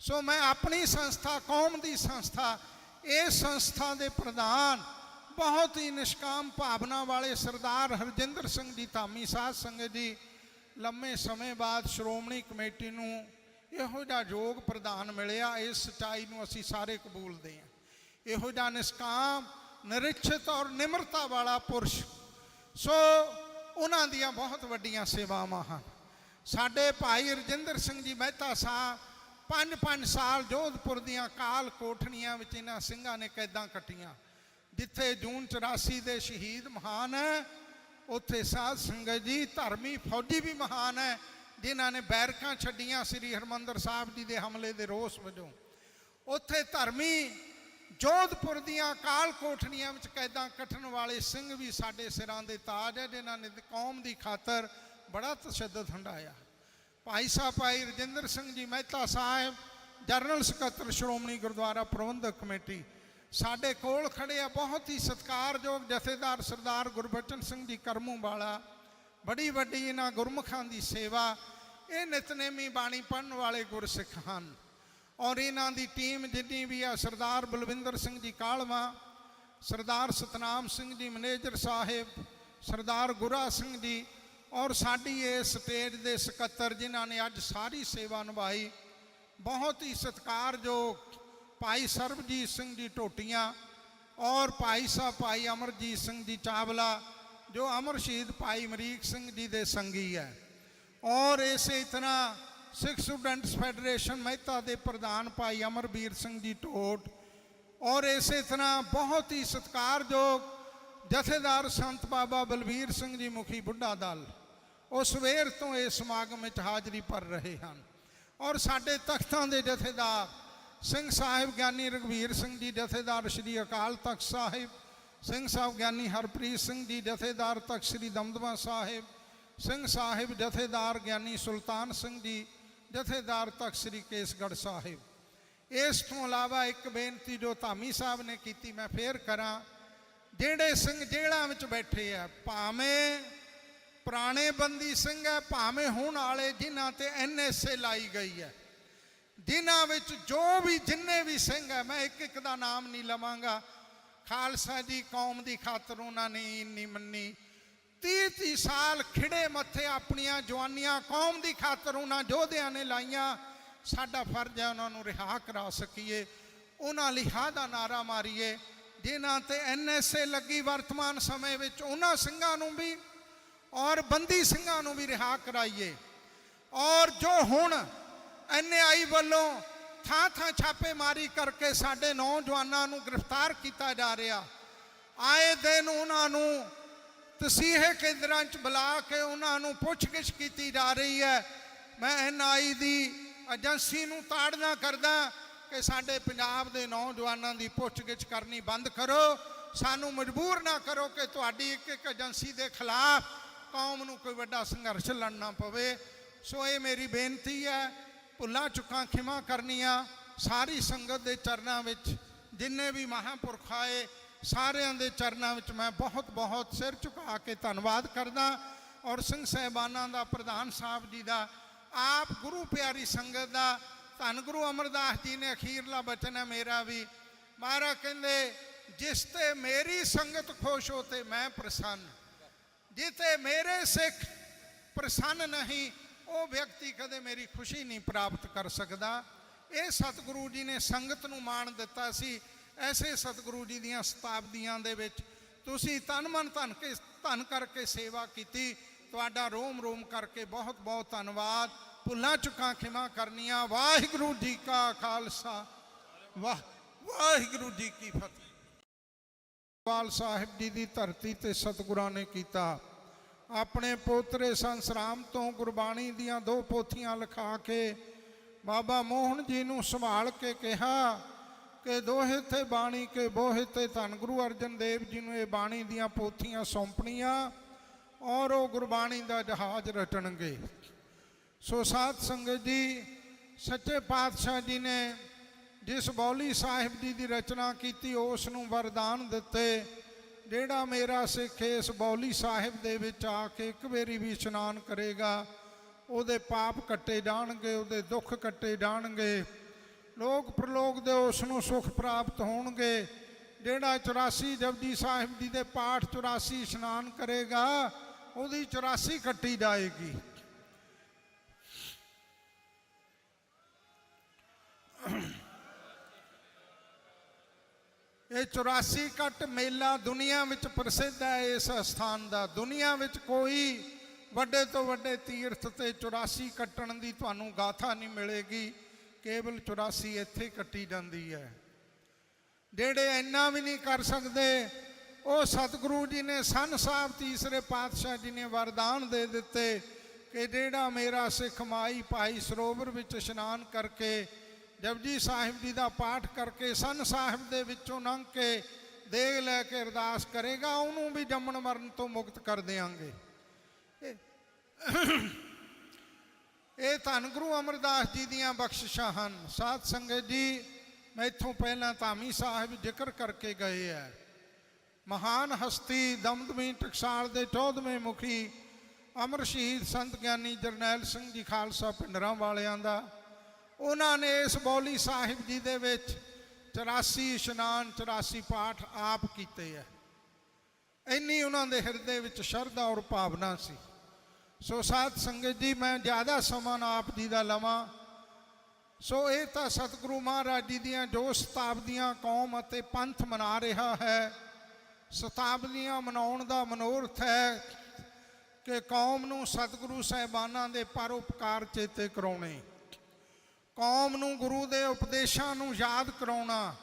Speaker 1: ਸੋ ਮੈਂ ਆਪਣੀ ਸੰਸਥਾ, ਕੌਮ ਦੀ ਸੰਸਥਾ ਇਹ ਸੰਸਥਾ ਦੇ ਪ੍ਰਧਾਨ ਬਹੁਤ ਹੀ ਨਿਸ਼ਕਾਮ ਭਾਵਨਾ ਵਾਲੇ ਸਰਦਾਰ ਹਰਜਿੰਦਰ ਸਿੰਘ ਜੀ, ਧਾਮੀ ਸਾਧ ਸੰਗਤ ਜੀ, ਲੰਮੇ ਸਮੇਂ ਬਾਅਦ ਸ਼੍ਰੋਮਣੀ ਕਮੇਟੀ ਨੂੰ ਇਹੋ ਜਿਹਾ ਯੋਗ ਪ੍ਰਦਾਨ ਮਿਲਿਆ। ਇਸ ਸਚਾਈ ਨੂੰ ਅਸੀਂ ਸਾਰੇ ਕਬੂਲਦੇ ਹਾਂ। ਇਹੋ ਜਿਹਾ ਨਿਸ਼ਕਾਮ ਨਿਰਛਿਤ ਔਰ ਨਿਮਰਤਾ ਵਾਲਾ ਪੁਰਸ਼। ਸੋ ਉਹਨਾਂ ਦੀਆਂ ਬਹੁਤ ਵੱਡੀਆਂ ਸੇਵਾਵਾਂ ਹਨ। ਸਾਡੇ ਭਾਈ ਰਜਿੰਦਰ ਸਿੰਘ ਜੀ ਮਹਿਤਾ ਸਾਹਿਬ ਪੰਜ ਪੰਜ ਸਾਲ ਜੋਧਪੁਰ ਦੀਆਂ ਕਾਲ ਕੋਠਣੀਆਂ ਵਿੱਚ ਇਹਨਾਂ ਸਿੰਘਾਂ ਨੇ ਕੈਦਾਂ ਕੱਟੀਆਂ। ਜਿੱਥੇ ਜੂਨ 84 ਦੇ ਸ਼ਹੀਦ ਮਹਾਨ ਹੈ, ਉੱਥੇ ਸਾਧ ਸੰਗਤ ਜੀ ਧਰਮੀ ਫੌਜੀ ਵੀ ਮਹਾਨ ਹੈ, ਜਿਨ੍ਹਾਂ ਨੇ ਬੈਰਕਾਂ ਛੱਡੀਆਂ ਸ੍ਰੀ ਹਰਮੰਦਰ ਸਾਹਿਬ ਜੀ ਦੇ ਹਮਲੇ ਦੇ ਰੋਸ ਵਜੋਂ। ਉੱਥੇ ਧਰਮੀ ਜੋਧਪੁਰ ਦੀਆਂ ਕਾਲ ਕੋਠਣੀਆਂ ਵਿੱਚ ਕੈਦਾਂ ਕੱਟਣ ਵਾਲੇ ਸਿੰਘ ਵੀ ਸਾਡੇ ਸਿਰਾਂ ਦੇ ਤਾਜ ਹੈ, ਜਿਨ੍ਹਾਂ ਨੇ ਕੌਮ ਦੀ ਖਾਤਰ ਬੜਾ ਤਸ਼ੱਦਦ ਹੰਡਾਇਆ। ਭਾਈ ਸਾਹਿਬ, ਭਾਈ ਰਜਿੰਦਰ ਸਿੰਘ ਜੀ, ਮਹਿਤਾ ਸਾਹਿਬ ਜਨਰਲ ਸਕੱਤਰ, ਸ਼੍ਰੋਮਣੀ ਗੁਰਦੁਆਰਾ ਪ੍ਰਬੰਧਕ ਕਮੇਟੀ, ਸਾਡੇ ਕੋਲ ਖੜੇ ਆ, ਬਹੁਤ ਹੀ ਸਤਿਕਾਰਯੋਗ ਜਥੇਦਾਰ ਸਰਦਾਰ ਗੁਰਬਚਨ ਸਿੰਘ ਜੀ ਕਰਮੂ ਵਾਲਾ ਬੜੀ ਵੱਡੀ ਇਹਨਾਂ ਗੁਰਮੁਖਾਂ ਦੀ ਸੇਵਾ, ਇਹ ਨਿਤਨੇਮੀ ਬਾਣੀ ਪੜਨ ਵਾਲੇ ਗੁਰਸਿੱਖ ਹਨ। ਔਰ ਇਹਨਾਂ ਦੀ ਟੀਮ ਜਿੰਨੀ ਵੀ ਆ, ਸਰਦਾਰ ਬਲਵਿੰਦਰ ਸਿੰਘ ਜੀ ਕਾਲਵਾ, ਸਰਦਾਰ ਸਤਨਾਮ ਸਿੰਘ ਜੀ, ਮੈਨੇਜਰ ਸਾਹਿਬ, ਸਰਦਾਰ ਗੁਰਾ ਸਿੰਘ ਜੀ ਔਰ ਸਾਡੀ ਇਸ ਸਟੇਜ ਦੇ ਸਕੱਤਰ ਜਿਨ੍ਹਾਂ ਨੇ ਅੱਜ ਸਾਰੀ ਸੇਵਾ ਨਿਭਾਈ, ਬਹੁਤ ਹੀ ਸਤਿਕਾਰਯੋਗ ਭਾਈ ਸਰਬਜੀਤ ਸਿੰਘ ਜੀ ਟੋਟੀਆਂ ਔਰ ਭਾਈ ਸਾਹਿਬ ਭਾਈ ਅਮਰਜੀਤ ਸਿੰਘ ਜੀ ਚਾਵਲਾ, ਜੋ ਅਮਰ ਸ਼ਹੀਦ ਭਾਈ ਮਰੀਕ ਸਿੰਘ ਜੀ ਦੇ ਸੰਗੀ ਹੈ। ਔਰ ਇਸੇ ਤਰ੍ਹਾਂ ਸਿੱਖ ਸਟੂਡੈਂਟਸ ਫੈਡਰੇਸ਼ਨ ਮਹਿਤਾ ਦੇ ਪ੍ਰਧਾਨ ਭਾਈ ਅਮਰਬੀਰ ਸਿੰਘ ਜੀ ਟੋਟ ਔਰ ਇਸੇ ਤਰ੍ਹਾਂ ਬਹੁਤ ਹੀ ਸਤਿਕਾਰਯੋਗ ਜਥੇਦਾਰ ਸੰਤ ਬਾਬਾ ਬਲਬੀਰ ਸਿੰਘ ਜੀ ਮੁਖੀ ਬੁੱਢਾ ਦਲ। ਉਹ ਸਵੇਰ ਤੋਂ ਇਸ ਸਮਾਗਮ ਵਿੱਚ ਹਾਜ਼ਰੀ ਭਰ ਰਹੇ ਹਨ। ਔਰ ਸਾਡੇ ਤਖਤਾਂ ਦੇ ਜਥੇਦਾਰ, ਸਿੰਘ ਸਾਹਿਬ ਗਿਆਨੀ ਰਗਵੀਰ ਸਿੰਘ ਜੀ ਜਥੇਦਾਰ ਸ੍ਰੀ ਅਕਾਲ ਤਖਤ ਸਾਹਿਬ, ਸਿੰਘ ਸਾਹਿਬ ਗਿਆਨੀ ਹਰਪ੍ਰੀਤ ਸਿੰਘ ਜੀ ਜਥੇਦਾਰ ਤਖਤ ਸ੍ਰੀ ਦਮਦਮਾ ਸਾਹਿਬ, ਸਿੰਘ ਸਾਹਿਬ ਜਥੇਦਾਰ ਗਿਆਨੀ ਸੁਲਤਾਨ ਸਿੰਘ ਜੀ ਜਥੇਦਾਰ ਤਖਤ ਸ੍ਰੀ ਕੇਸਗੜ੍ਹ ਸਾਹਿਬ। ਇਸ ਤੋਂ ਇਲਾਵਾ ਇੱਕ ਬੇਨਤੀ ਜੋ ਧਾਮੀ ਸਾਹਿਬ ਨੇ ਕੀਤੀ, ਮੈਂ ਫੇਰ ਕਰਾਂ, ਜਿਹੜੇ ਸਿੰਘ ਜੇਲ੍ਹਾਂ ਵਿੱਚ ਬੈਠੇ ਆ, ਭਾਵੇਂ ਪੁਰਾਣੇ ਬੰਦੀ ਸਿੰਘ ਹੈ, ਭਾਵੇਂ ਹੁਣ ਵਾਲੇ ਜਿਨ੍ਹਾਂ ਤੇ ਐਨਐਸਏ ਲਾਈ ਗਈ ਹੈ। ਜਿਨ੍ਹਾਂ ਵਿੱਚ ਜੋ ਵੀ ਜਿੰਨੇ ਵੀ ਸਿੰਘ ਹੈ, ਮੈਂ ਇੱਕ ਇੱਕ ਦਾ ਨਾਮ ਨਹੀਂ ਲਵਾਂਗਾ। ਖਾਲਸਾ ਜੀ, ਕੌਮ ਦੀ ਖਾਤਰ ਉਹਨਾਂ ਨੇ ਇੰਨੀ ਮੰਨੀ। 30 30 ਸਾਲ ਖਿੜੇ ਮੱਥੇ ਆਪਣੀਆਂ ਜਵਾਨੀਆਂ, ਕੌਮ ਦੀ ਖਾਤਰ ਉਹਨਾਂ ਯੋਧਿਆਂ ਨੇ ਲਾਈਆਂ। ਸਾਡਾ ਫਰਜ਼ ਹੈ ਉਹਨਾਂ ਨੂੰ ਰਿਹਾ ਕਰਾ ਸਕੀਏ। ਉਹਨਾਂ ਲਿਹਾ ਦਾ ਨਾਰਾ ਮਾਰੀਏ। ਜਿਨ੍ਹਾਂ ਤੇ ਐਨਐਸਏ ਲੱਗੀ, ਵਰਤਮਾਨ ਸਮੇਂ ਵਿੱਚ ਉਹਨਾਂ ਸਿੰਘਾਂ ਨੂੰ ਵੀ ਔਰ ਬੰਦੀ ਸਿੰਘਾਂ ਨੂੰ ਵੀ ਰਿਹਾ ਕਰਾਈਏ। ਔਰ ਜੋ ਹੁਣ ਐਨਆਈ ਵੱਲੋਂ ਥਾਂ ਥਾਂ ਛਾਪੇਮਾਰੀ ਕਰਕੇ ਸਾਡੇ ਨੌਜਵਾਨਾਂ ਨੂੰ ਗ੍ਰਿਫਤਾਰ ਕੀਤਾ ਜਾ ਰਿਹਾ, ਆਏ ਦਿਨ ਉਹਨਾਂ ਨੂੰ ਤਸੀਹੇ ਕੇਂਦਰਾਂ 'ਚ ਬੁਲਾ ਕੇ ਉਹਨਾਂ ਨੂੰ ਪੁੱਛਗਿੱਛ ਕੀਤੀ ਜਾ ਰਹੀ ਹੈ। ਮੈਂ ਐਨਆਈ ਦੀ ਏਜੰਸੀ ਨੂੰ ਤਾੜਨਾ ਕਰਦਾ ਕਿ ਸਾਡੇ ਪੰਜਾਬ ਦੇ ਨੌਜਵਾਨਾਂ ਦੀ ਪੁੱਛਗਿੱਛ ਕਰਨੀ ਬੰਦ ਕਰੋ। ਸਾਨੂੰ ਮਜਬੂਰ ਨਾ ਕਰੋ ਕਿ ਤੁਹਾਡੀ ਇੱਕ ਇੱਕ ਏਜੰਸੀ ਦੇ ਖਿਲਾਫ ਕੌਮ ਨੂੰ ਕੋਈ ਵੱਡਾ ਸੰਘਰਸ਼ ਲੜਨਾ ਪਵੇ, ਸੋ ਇਹ ਮੇਰੀ ਬੇਨਤੀ ਹੈ, ਭੁੱਲਾਂ ਚੁੱਕਾਂ ਖਿਮਾ ਕਰਨੀਆਂ, ਸਾਰੀ ਸੰਗਤ ਦੇ ਚਰਨਾਂ ਵਿੱਚ, ਜਿੰਨੇ ਵੀ ਮਹਾਂਪੁਰਖ ਆਏ, ਸਾਰਿਆਂ ਦੇ ਚਰਨਾਂ ਵਿੱਚ ਮੈਂ ਬਹੁਤ ਬਹੁਤ ਸਿਰ ਝੁਕਾ ਕੇ ਧੰਨਵਾਦ ਕਰਦਾ, ਔਰ ਸਿੰਘ ਸਹਿਬਾਨਾਂ ਦਾ, ਪ੍ਰਧਾਨ ਸਾਹਿਬ ਜੀ ਦਾ, ਆਪ ਗੁਰੂ ਪਿਆਰੀ ਸੰਗਤ ਦਾ, ਧੰਨ ਗੁਰੂ ਅਮਰਦਾਸ ਜੀ ਨੇ ਅਖੀਰਲਾ ਬਚਨ ਹੈ ਮੇਰਾ ਵੀ। ਮਹਾਰਾਜ ਕਹਿੰਦੇ, ਜਿਸ ਤੇ ਮੇਰੀ ਸੰਗਤ ਖੁਸ਼ ਹੋ ਤੇ ਮੈਂ ਪ੍ਰਸੰਨ। ਜਿੱਥੇ ਮੇਰੇ ਸਿੱਖ ਪ੍ਰਸੰਨ ਨਹੀਂ, ਉਹ ਵਿਅਕਤੀ ਕਦੇ ਮੇਰੀ ਖੁਸ਼ੀ ਨਹੀਂ ਪ੍ਰਾਪਤ ਕਰ ਸਕਦਾ। ਇਹ ਸਤਿਗੁਰੂ ਜੀ ਨੇ ਸੰਗਤ ਨੂੰ ਮਾਣ ਦਿੱਤਾ ਸੀ। ਐਸੇ ਸਤਿਗੁਰੂ ਜੀ ਦੀਆਂ ਸ਼ਤਾਬਦੀਆਂ ਦੇ ਵਿੱਚ ਤੁਸੀਂ ਤਨ ਮਨ ਧਨ ਕੇ, ਧਨ ਕਰਕੇ ਸੇਵਾ ਕੀਤੀ। ਤੁਹਾਡਾ ਰੋਮ ਰੋਮ ਕਰਕੇ ਬਹੁਤ ਬਹੁਤ ਧੰਨਵਾਦ। ਭੁੱਲਾਂ ਚੁੱਕਾਂ ਖਿਮਾ ਕਰਨੀਆਂ। ਵਾਹਿਗੁਰੂ ਜੀ ਕਾ ਖਾਲਸਾ। ਵਾਹ, ਵਾਹਿਗੁਰੂ ਜੀ ਕੀ ਫਤਿਹ। ਪਾਲ ਸਾਹਿਬ ਜੀ ਦੀ ਧਰਤੀ ਤੇ ਸਤਿਗੁਰਾਂ ਨੇ ਕੀਤਾ। ਆਪਣੇ ਪੋਤਰੇ ਸੰਸਰਾਮ ਤੋਂ ਗੁਰਬਾਣੀ ਦੀਆਂ ਦੋ ਪੋਥੀਆਂ ਲਿਖਾ ਕੇ ਬਾਬਾ ਮੋਹਨ ਜੀ ਨੂੰ ਸੰਭਾਲ ਕੇ ਕਿਹਾ ਕਿ ਦੋਹੇ ਤੇ ਬਾਣੀ ਕੇ ਬੋਹੇ ਤੇ ਧੰਨ ਗੁਰੂ ਅਰਜਨ ਦੇਵ ਜੀ ਨੂੰ ਇਹ ਬਾਣੀ ਦੀਆਂ ਪੋਥੀਆਂ ਸੌਂਪਣੀਆਂ ਔਰ ਉਹ ਗੁਰਬਾਣੀ ਦਾ ਜਹਾਜ਼ ਰਟਣਗੇ। ਸੋ ਸਾਧ ਸੰਗਤ ਜੀ, ਸੱਚੇ ਪਾਤਸ਼ਾਹ ਜੀ ਨੇ ਜਿਸ ਬੌਲੀ ਸਾਹਿਬ ਜੀ ਦੀ ਰਚਨਾ ਕੀਤੀ, ਉਸ ਨੂੰ ਵਰਦਾਨ ਦਿੱਤੇ। ਜਿਹੜਾ ਮੇਰਾ ਸਿੱਖ ਇਸ ਬੌਲੀ ਸਾਹਿਬ ਦੇ ਵਿੱਚ ਆ ਕੇ ਇੱਕ ਵਾਰੀ ਵੀ ਇਸ਼ਨਾਨ ਕਰੇਗਾ, ਉਹਦੇ ਪਾਪ ਕੱਟੇ ਜਾਣਗੇ, ਉਹਦੇ ਦੁੱਖ ਕੱਟੇ ਜਾਣਗੇ। ਲੋਕ ਪ੍ਰਲੋਕ ਦੇ ਉਸ ਨੂੰ ਸੁਖ ਪ੍ਰਾਪਤ ਹੋਣਗੇ। ਜਿਹੜਾ 84 ਜਪਜੀ ਸਾਹਿਬ ਜੀ ਦੇ ਪਾਠ 84 ਇਸ਼ਨਾਨ ਕਰੇਗਾ, ਉਹਦੀ 84 ਕੱਟੀ ਜਾਏਗੀ। ਇਹ 84 ਕੱਟ ਮੇਲਾ ਦੁਨੀਆ ਵਿੱਚ ਪ੍ਰਸਿੱਧ ਹੈ, ਇਸ ਸਥਾਨ ਦਾ। ਦੁਨੀਆ ਵਿੱਚ ਕੋਈ ਵੱਡੇ ਤੋਂ ਵੱਡੇ ਤੀਰਥ ਤੇ 84 ਕੱਟਣ ਦੀ ਤੁਹਾਨੂੰ ਗਾਥਾ ਨਹੀਂ ਮਿਲੇਗੀ। ਕੇਵਲ 84 ਇੱਥੇ ਕੱਟੀ ਜਾਂਦੀ ਹੈ। ਜਿਹੜੇ ਇੰਨਾ ਵੀ ਨਹੀਂ ਕਰ ਸਕਦੇ, ਉਹ ਸਤਿਗੁਰੂ ਜੀ ਨੇ, ਸੰਨ ਸਾਹਿਬ ਤੀਸਰੇ ਪਾਤਸ਼ਾਹ ਜੀ ਨੇ ਵਰਦਾਨ ਦੇ ਦਿੱਤੇ ਕਿ ਜਿਹੜਾ ਮੇਰਾ ਸਿੱਖ ਮਾਈ ਭਾਈ ਸਰੋਵਰ ਵਿੱਚ ਇਸ਼ਨਾਨ ਕਰਕੇ ਜਪਜੀ ਸਾਹਿਬ ਜੀ ਦਾ ਪਾਠ ਕਰਕੇ ਸੰਨ ਸਾਹਿਬ ਦੇ ਵਿੱਚੋਂ ਲੰਘ ਕੇ ਦੇਗ ਲੈ ਕੇ ਅਰਦਾਸ ਕਰੇਗਾ, ਉਹਨੂੰ ਵੀ ਜੰਮਣ ਮਰਨ ਤੋਂ ਮੁਕਤ ਕਰ ਦੇਵਾਂਗੇ ਇਹ ਧੰਨ ਗੁਰੂ ਅਮਰਦਾਸ ਜੀ ਦੀਆਂ ਬਖਸ਼ਿਸ਼ਾਂ ਹਨ। ਸਾਧ ਸੰਗਤ ਜੀ ਇੱਥੋਂ ਪਹਿਲਾਂ ਧਾਮੀ ਸਾਹਿਬ ਜ਼ਿਕਰ ਕਰਕੇ ਗਏ ਹੈ ਮਹਾਨ ਹਸਤੀ ਦਮਦਮੀ ਟਕਸਾਲ ਦੇ 14ਵੇਂ ਮੁਖੀ ਅਮਰ ਸ਼ਹੀਦ ਸੰਤ ਗਿਆਨੀ ਜਰਨੈਲ ਸਿੰਘ ਜੀ ਖਾਲਸਾ ਪਿੰਡਰਾਂ ਵਾਲਿਆਂ ਦਾ ਉਹਨਾਂ ਨੇ ਇਸ ਬੌਲੀ ਸਾਹਿਬ ਜੀ ਦੇ ਵਿੱਚ 84 ਇਸ਼ਨਾਨ 84 ਪਾਠ ਆਪ ਕੀਤੇ ਹੈ ਇੰਨੀ ਉਹਨਾਂ ਦੇ ਹਿਰਦੇ ਵਿੱਚ ਸ਼ਰਧਾ ਔਰ ਭਾਵਨਾ ਸੀ। ਸੋ ਸਾਧ ਸੰਗਤ ਜੀ, ਮੈਂ ਜ਼ਿਆਦਾ ਸਮਾਂ ਆਪ ਜੀ ਦਾ ਲਵਾਂ। ਸੋ ਇਹ ਤਾਂ ਸਤਿਗੁਰੂ ਮਹਾਰਾਜ ਜੀ ਦੀਆਂ ਜੋ ਸ਼ਤਾਬਦੀਆਂ ਕੌਮ ਅਤੇ ਪੰਥ ਮਨਾ ਰਿਹਾ ਹੈ ਸ਼ਤਾਬਦੀਆਂ ਮਨਾਉਣ ਦਾ ਮਨੋਰਥ ਹੈ ਕਿ ਕੌਮ ਨੂੰ ਸਤਿਗੁਰੂ ਸਾਹਿਬਾਨਾਂ ਦੇ ਪਰਉਪਕਾਰ ਚੇਤੇ ਕਰਾਉਣੇ। ਕੌਮ ਨੂੰ ਗੁਰੂ ਦੇ ਉਪਦੇਸ਼ਾਂ ਨੂੰ ਯਾਦ ਕਰਾਉਣਾ।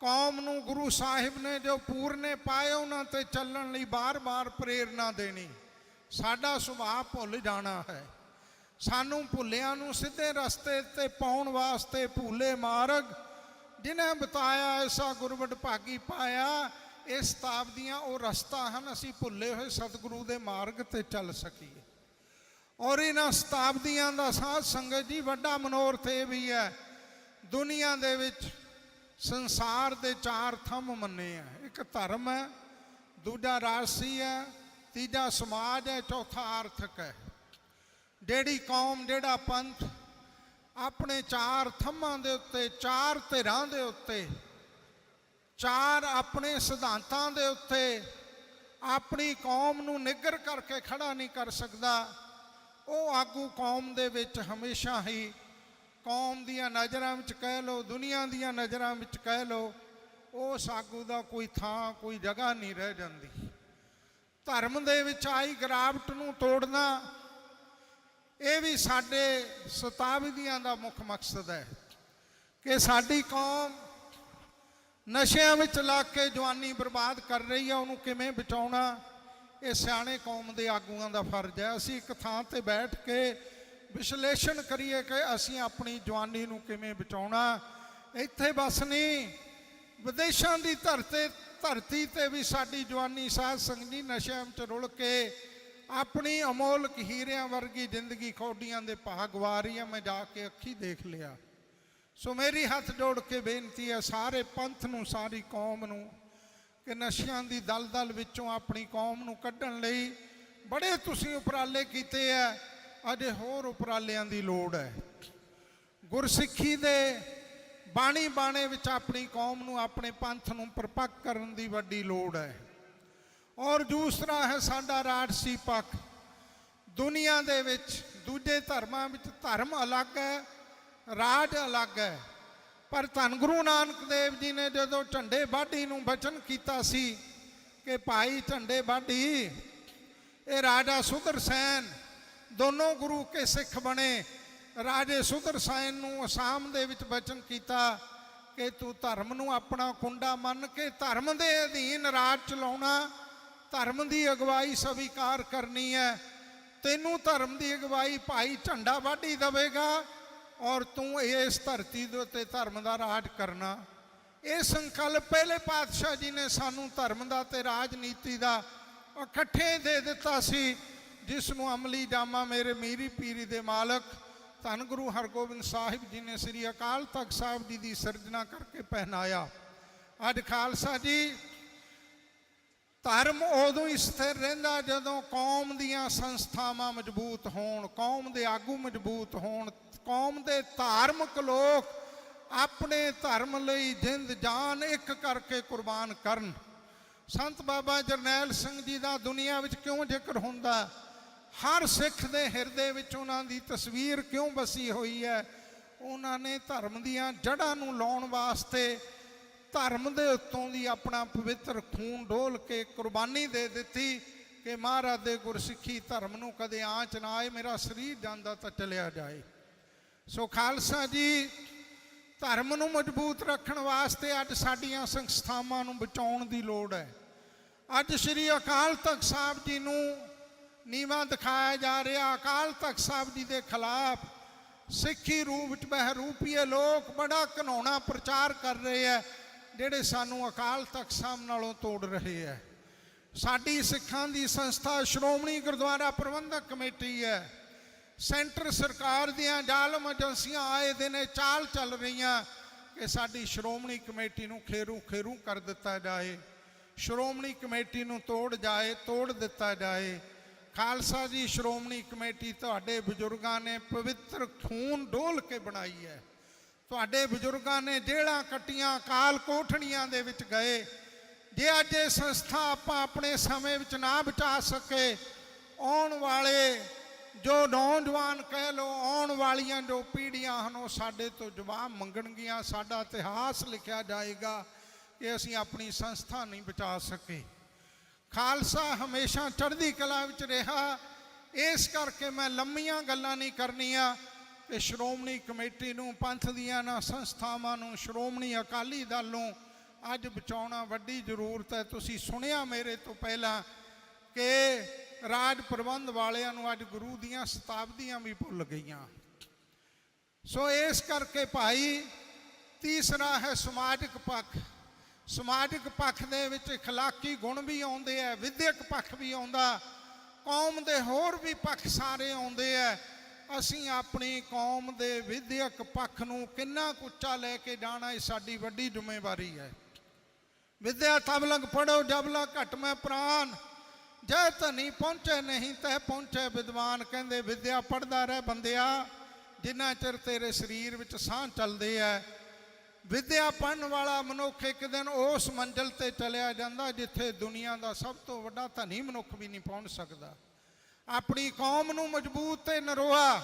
Speaker 1: ਕੌਮ ਨੂੰ ਗੁਰੂ ਸਾਹਿਬ ਨੇ ਜੋ ਪੂਰਨੇ ਪਾਏ ਉਹਨਾਂ ਤੇ ਚੱਲਣ ਲਈ ਬਾਰ-ਬਾਰ ਪ੍ਰੇਰਣਾ ਦੇਣੀ। ਸਾਡਾ ਸੁਭਾਅ ਭੁੱਲ ਜਾਣਾ ਹੈ। ਸਾਨੂੰ ਭੁੱਲਿਆਂ ਨੂੰ ਸਿੱਧੇ ਰਸਤੇ ਤੇ ਪਾਉਣ ਵਾਸਤੇ ਭੁੱਲੇ ਮਾਰਗ, ਜਿਨ੍ਹਾਂ ਬਤਾਇਆ ਐਸਾ ਗੁਰਬਟ ਭਾਗੀ ਪਾਇਆ, ਇਸ ਤਾਬ ਦੀਆਂ ਉਹ ਰਸਤਾ ਹਨ, ਅਸੀਂ ਭੁੱਲੇ ਹੋਏ ਸਤਿਗੁਰੂ ਦੇ ਮਾਰਗ ਤੇ ਚੱਲ ਸਕੀਏ। ਔਰ ਇਹਨਾਂ ਸ਼ਤਾਬਦੀਆਂ ਦਾ ਸਾਧ ਸੰਗਤ ਜੀ, ਵੱਡਾ ਮਨੋਰਥ ਇਹ ਵੀ ਹੈ। ਦੁਨੀਆ ਦੇ ਵਿੱਚ ਸੰਸਾਰ ਦੇ ਚਾਰ ਥੰਮ ਮੰਨੇ ਆ। ਇੱਕ ਧਰਮ ਹੈ, ਦੂਜਾ ਰਾਜਸੀ ਹੈ, ਤੀਜਾ ਸਮਾਜ ਹੈ, ਚੌਥਾ ਆਰਥਿਕ ਹੈ। ਜਿਹੜੀ ਕੌਮ, ਜਿਹੜਾ ਪੰਥ ਆਪਣੇ ਚਾਰ ਥੰਮਾਂ ਦੇ ਉੱਤੇ, ਚਾਰ ਧਿਰਾਂ ਦੇ ਉੱਤੇ, ਚਾਰ ਆਪਣੇ ਸਿਧਾਂਤਾਂ ਦੇ ਉੱਤੇ ਆਪਣੀ ਕੌਮ ਨੂੰ ਨਿੱਗਰ ਕਰਕੇ ਖੜਾ ਨਹੀਂ ਕਰ ਸਕਦਾ ਉਹ ਆਗੂ ਕੌਮ ਦੇ ਵਿੱਚ ਹਮੇਸ਼ਾ ਹੀ ਕੌਮ ਦੀਆਂ ਨਜ਼ਰਾਂ ਵਿੱਚ ਕਹਿ ਲਓ, ਦੁਨੀਆ ਦੀਆਂ ਨਜ਼ਰਾਂ ਵਿੱਚ ਕਹਿ ਲਓ, ਉਸ ਆਗੂ ਦਾ ਕੋਈ ਥਾਂ, ਕੋਈ ਜਗ੍ਹਾ ਨਹੀਂ ਰਹਿ ਜਾਂਦੀ। ਧਰਮ ਦੇ ਵਿੱਚ ਆਈ ਗਰਾਵਟ ਨੂੰ ਤੋੜਨਾ, ਇਹ ਵੀ ਸਾਡੇ ਸਤਾਬਦੀਆਂ ਦਾ ਮੁੱਖ ਮਕਸਦ ਹੈ ਕਿ ਸਾਡੀ ਕੌਮ ਨਸ਼ਿਆਂ ਵਿੱਚ ਲੱਗ ਕੇ ਜਵਾਨੀ ਬਰਬਾਦ ਕਰ ਰਹੀ ਹੈ ਉਹਨੂੰ ਕਿਵੇਂ ਬਚਾਉਣਾ ਇਹ ਸਿਆਣੇ ਕੌਮ ਦੇ ਆਗੂਆਂ ਦਾ ਫਰਜ਼ ਹੈ। ਅਸੀਂ ਇੱਕ ਥਾਂ ਤੇ ਬੈਠ ਕੇ ਵਿਸ਼ਲੇਸ਼ਣ ਕਰੀਏ ਕਿ ਅਸੀਂ ਆਪਣੀ ਜਵਾਨੀ ਨੂੰ ਕਿਵੇਂ ਬਚਾਉਣਾ। ਇੱਥੇ ਬਸ ਨਹੀਂ, ਵਿਦੇਸ਼ਾਂ ਦੀ ਧਰਤੀ ਧਰਤੀ ਤੇ ਵੀ ਸਾਡੀ ਜਵਾਨੀ ਸਾਧ ਸੰਗਤ ਨਸ਼ਿਆਂ ਵਿੱਚ ਰੁਲ ਕੇ ਆਪਣੀ ਅਮੋਲਕ ਹੀਰਿਆਂ ਵਰਗੀ ਜ਼ਿੰਦਗੀ ਖੋਡੀਆਂ ਦੇ ਭਾਗ ਵਾ ਰਹੀ ਆ। ਮੈਂ ਜਾ ਕੇ ਅੱਖੀ ਦੇਖ ਲਿਆ। ਸੋ ਮੇਰੀ ਹੱਥ ਜੋੜ ਕੇ ਬੇਨਤੀ ਹੈ, ਸਾਰੇ ਪੰਥ ਨੂੰ, ਸਾਰੀ ਕੌਮ ਨੂੰ ਕਿ ਨਸ਼ਿਆਂ ਦੀ ਦਲਦਲ ਵਿੱਚੋਂ ਆਪਣੀ ਕੌਮ ਨੂੰ ਕੱਢਣ ਲਈ ਬੜੇ ਤੁਸੀਂ ਉਪਰਾਲੇ ਕੀਤੇ ਆ ਅਜੇ ਹੋਰ ਉਪਰਾਲਿਆਂ ਦੀ ਲੋੜ ਹੈ ਗੁਰਸਿੱਖੀ ਦੇ ਬਾਣੀ ਬਾਣੇ ਵਿੱਚ ਆਪਣੀ ਕੌਮ ਨੂੰ, ਆਪਣੇ ਪੰਥ ਨੂੰ ਪਰਪੱਕ ਕਰਨ ਦੀ ਵੱਡੀ ਲੋੜ ਹੈ ਔਰ ਦੂਸਰਾ ਹੈ ਸਾਡਾ ਰਾਜਸੀ ਪੱਖ। ਦੁਨੀਆ ਦੇ ਵਿੱਚ ਦੂਜੇ ਧਰਮਾਂ ਵਿੱਚ ਧਰਮ ਅਲੱਗ ਹੈ ਰਾਜ ਅਲੱਗ ਹੈ ਪਰ ਧੰਨ ਗੁਰੂ ਨਾਨਕ ਦੇਵ ਜੀ ਨੇ ਜਦੋਂ ਝੰਡੇ ਬਾਢੀ ਨੂੰ ਬਚਨ ਕੀਤਾ ਸੀ ਕਿ ਭਾਈ ਝੰਡੇ ਬਾਢੀ, ਇਹ ਰਾਜਾ ਸੁਦਰਸੈਨ ਦੋਨੋਂ ਗੁਰੂ ਕੇ ਸਿੱਖ ਬਣੇ। ਰਾਜੇ ਸੁਦਰਸੈਨ ਨੂੰ ਅਸਾਮ ਦੇ ਵਿੱਚ ਬਚਨ ਕੀਤਾ ਕਿ ਤੂੰ ਧਰਮ ਨੂੰ ਆਪਣਾ ਕੁੰਡਾ ਮੰਨ ਕੇ ਧਰਮ ਦੇ ਅਧੀਨ ਰਾਜ ਚਲਾਉਣਾ, ਧਰਮ ਦੀ ਅਗਵਾਈ ਸਵੀਕਾਰ ਕਰਨੀ ਹੈ। ਤੈਨੂੰ ਧਰਮ ਦੀ ਅਗਵਾਈ ਭਾਈ ਝੰਡਾ ਵਾਢੀ ਦੇਵੇਗਾ। ਔਰ ਤੂੰ ਇਸ ਧਰਤੀ ਦੇ ਉੱਤੇ ਧਰਮ ਦਾ ਰਾਜ ਕਰਨਾ। ਇਹ ਸੰਕਲਪ ਪਹਿਲੇ ਪਾਤਸ਼ਾਹ ਜੀ ਨੇ ਸਾਨੂੰ ਧਰਮ ਦਾ ਤੇ ਰਾਜਨੀਤੀ ਦਾ ਇਕੱਠੇ ਦੇ ਦਿੱਤਾ ਸੀ, ਜਿਸ ਨੂੰ ਅਮਲੀ ਜਾਮਾ ਮੇਰੇ ਮੀਰੀ ਪੀਰੀ ਦੇ ਮਾਲਕ ਧੰਨ ਗੁਰੂ ਹਰਗੋਬਿੰਦ ਸਾਹਿਬ ਜੀ ਨੇ ਸ੍ਰੀ ਅਕਾਲ ਤਖਤ ਸਾਹਿਬ ਜੀ ਦੀ ਸਿਰਜਣਾ ਕਰਕੇ ਪਹਿਨਾਇਆ। ਅੱਜ ਖਾਲਸਾ ਜੀ, ਧਰਮ ਉਦੋਂ ਹੀ ਸਥਿਰ ਰਹਿੰਦਾ ਜਦੋਂ ਕੌਮ ਦੀਆਂ ਸੰਸਥਾਵਾਂ ਮਜ਼ਬੂਤ ਹੋਣ, ਕੌਮ ਦੇ ਆਗੂ ਮਜ਼ਬੂਤ ਹੋਣ ਕੌਮ ਦੇ ਧਾਰਮਿਕ ਲੋਕ ਆਪਣੇ ਧਰਮ ਲਈ ਜਿੰਦ ਜਾਨ ਇੱਕ ਕਰਕੇ ਕੁਰਬਾਨ ਕਰਨ। ਸੰਤ ਬਾਬਾ ਜਰਨੈਲ ਸਿੰਘ ਜੀ ਦਾ ਦੁਨੀਆ ਵਿੱਚ ਕਿਉਂ ਜ਼ਿਕਰ ਹੁੰਦਾ? ਹਰ ਸਿੱਖ ਦੇ ਹਿਰਦੇ ਵਿੱਚ ਉਹਨਾਂ ਦੀ ਤਸਵੀਰ ਕਿਉਂ ਵਸੀ ਹੋਈ ਹੈ? ਉਹਨਾਂ ਨੇ ਧਰਮ ਦੀਆਂ ਜੜ੍ਹਾਂ ਨੂੰ ਲਾਉਣ ਵਾਸਤੇ ਧਰਮ ਦੇ ਉੱਤੋਂ ਦੀ ਆਪਣਾ ਪਵਿੱਤਰ ਖੂਨ ਡੋਲ ਕੇ ਕੁਰਬਾਨੀ ਦੇ ਦਿੱਤੀ ਕਿ ਮਹਾਰਾਜ ਦੇ ਗੁਰਸਿੱਖੀ ਧਰਮ ਨੂੰ ਕਦੇ ਆਂਚ ਨਾ ਆਏ, ਮੇਰਾ ਸਰੀਰ ਜਾਂਦਾ ਤਾਂ ਚਲਿਆ ਜਾਏ। ਸੋ ਖਾਲਸਾ ਜੀ, ਧਰਮ ਨੂੰ ਮਜ਼ਬੂਤ ਰੱਖਣ ਵਾਸਤੇ ਅੱਜ ਸਾਡੀਆਂ ਸੰਸਥਾਵਾਂ ਨੂੰ ਬਚਾਉਣ ਦੀ ਲੋੜ ਹੈ। ਅੱਜ ਸ੍ਰੀ ਅਕਾਲ ਤਖਤ ਸਾਹਿਬ ਜੀ ਨੂੰ ਨੀਵਾ ਦਿਖਾਇਆ ਜਾ ਰਿਹਾ। ਅਕਾਲ ਤਖਤ ਸਾਹਿਬ ਜੀ ਦੇ ਖਿਲਾਫ ਸਿੱਖੀ ਰੂਪ ਵਿੱਚ ਬਹਿਰੂਪੀਏ ਲੋਕ ਬੜਾ ਘਨਾਉਣਾ ਪ੍ਰਚਾਰ ਕਰ ਰਹੇ ਹੈ, ਜਿਹੜੇ ਸਾਨੂੰ ਅਕਾਲ ਤਖਤ ਸਾਹਿਬ ਨਾਲੋਂ ਤੋੜ ਰਹੇ ਹੈ। ਸਾਡੀ ਸਿੱਖਾਂ ਦੀ ਸੰਸਥਾ ਸ਼੍ਰੋਮਣੀ ਗੁਰਦੁਆਰਾ ਪ੍ਰਬੰਧਕ ਕਮੇਟੀ ਹੈ। ਸੈਂਟਰ ਸਰਕਾਰ ਦੀਆਂ ਜ਼ਾਲਮ ਏਜੰਸੀਆਂ ਆਏ ਦਿਨ ਇਹ ਚਾਲ ਚੱਲ ਰਹੀਆਂ ਕਿ ਸਾਡੀ ਸ਼੍ਰੋਮਣੀ ਕਮੇਟੀ ਨੂੰ ਖੇਰੂ ਖੇਰੂ ਕਰ ਦਿੱਤਾ ਜਾਏ, ਸ਼੍ਰੋਮਣੀ ਕਮੇਟੀ ਨੂੰ ਤੋੜ ਜਾਏ, ਤੋੜ ਦਿੱਤਾ ਜਾਏ। ਖਾਲਸਾ ਜੀ, ਸ਼੍ਰੋਮਣੀ ਕਮੇਟੀ ਤੁਹਾਡੇ ਬਜ਼ੁਰਗਾਂ ਨੇ ਪਵਿੱਤਰ ਖੂਨ ਡੋਲ ਕੇ ਬਣਾਈ ਹੈ। ਤੁਹਾਡੇ ਬਜ਼ੁਰਗਾਂ ਨੇ ਜੇੜਾਂ ਕੱਟੀਆਂ ਕਾਲ ਕੋਠੜੀਆਂ ਦੇ ਵਿੱਚ ਗਏ। ਜੇ ਅੱਜ ਇਹ ਸੰਸਥਾ ਆਪਾਂ ਆਪਣੇ ਸਮੇਂ ਵਿੱਚ ਨਾ ਬਚਾ ਸਕੇ, ਆਉਣ ਵਾਲੇ ਜੋ ਨੌਜਵਾਨ ਕਹਿ ਲੋ ਆਉਣ ਵਾਲੀਆਂ ਜੋ ਪੀੜ੍ਹੀਆਂ ਹਨ, ਉਹ ਸਾਡੇ ਤੋਂ ਜਵਾਬ ਮੰਗਣਗੀਆਂ, ਸਾਡਾ ਇਤਿਹਾਸ ਲਿਖਿਆ ਜਾਏਗਾ ਕਿ ਅਸੀਂ ਆਪਣੀ ਸੰਸਥਾ ਨਹੀਂ ਬਚਾ ਸਕੇ। ਖਾਲਸਾ ਹਮੇਸ਼ਾ ਚੜ੍ਹਦੀ ਕਲਾ ਵਿੱਚ ਰਿਹਾ। ਇਸ ਕਰਕੇ ਮੈਂ ਲੰਮੀਆਂ ਗੱਲਾਂ ਨਹੀਂ ਕਰਨੀਆਂ ਕਿ ਸ਼੍ਰੋਮਣੀ ਕਮੇਟੀ ਨੂੰ, ਪੰਥ ਦੀਆਂ ਨਾ ਸੰਸਥਾਵਾਂ ਨੂੰ, ਸ਼੍ਰੋਮਣੀ ਅਕਾਲੀ ਦਲ ਨੂੰ ਅੱਜ ਬਚਾਉਣਾ ਵੱਡੀ ਜ਼ਰੂਰਤ ਹੈ। ਤੁਸੀਂ ਸੁਣਿਆ ਮੇਰੇ ਤੋਂ ਪਹਿਲਾਂ ਕਿ ਰਾਜ ਪ੍ਰਬੰਧ ਵਾਲਿਆਂ ਨੂੰ ਅੱਜ ਗੁਰੂ ਦੀਆਂ ਸ਼ਤਾਬਦੀਆਂ ਵੀ ਭੁੱਲ ਗਈਆਂ ਸੋ ਇਸ ਕਰਕੇ ਭਾਈ ਤੀਸਰਾ ਹੈ ਸਮਾਜਿਕ ਪੱਖ ਸਮਾਜਿਕ ਪੱਖ ਦੇ ਵਿੱਚ اخلاقی ਗੁਣ ਵੀ ਆਉਂਦੇ ਆ ਵਿਦਿਅਕ ਪੱਖ ਵੀ ਆਉਂਦਾ ਕੌਮ ਦੇ ਹੋਰ ਵੀ ਪੱਖ ਸਾਰੇ ਆਉਂਦੇ ਆ ਅਸੀਂ ਆਪਣੀ ਕੌਮ ਦੇ ਵਿਦਿਅਕ ਪੱਖ ਨੂੰ ਕਿੰਨਾ ਕੁ ਉੱਚਾ ਲੈ ਕੇ ਜਾਣਾ ਇਹ ਸਾਡੀ ਵੱਡੀ ਜ਼ਿੰਮੇਵਾਰੀ ਹੈ ਵਿਦਿਆ ਤਬ ਲੰਗ ਪੜੋ ਜਬ ਲੰਗ ਘਟ ਮੈਂ ਪ੍ਰਾਨ ਜੈ ਧਨੀ ਪਹੁੰਚੇ ਨਹੀਂ ਤੈ ਪਹੁੰਚੇ ਵਿਦਵਾਨ, ਕਹਿੰਦੇ ਵਿਦਿਆ ਪੜਦਾ ਰਹਿ ਬੰਦਿਆ, ਜਿੰਨਾ ਚਿਰ ਤੇਰੇ ਸਰੀਰ ਵਿੱਚ ਸਾਹ ਚੱਲਦੇ ਆ ਵਿਦਿਆ ਪੜਨ ਵਾਲਾ ਮਨੁੱਖ ਇੱਕ ਦਿਨ ਉਸ ਮੰਜ਼ਲ ਤੇ ਚਲਿਆ ਜਾਂਦਾ, ਜਿੱਥੇ ਦੁਨੀਆ ਦਾ ਸਭ ਤੋਂ ਵੱਡਾ ਧਨੀ ਮਨੁੱਖ ਵੀ ਨਹੀਂ ਪਹੁੰਚ ਸਕਦਾ। ਆਪਣੀ ਕੌਮ ਨੂੰ ਮਜ਼ਬੂਤ ਤੇ ਨਰੋਆ,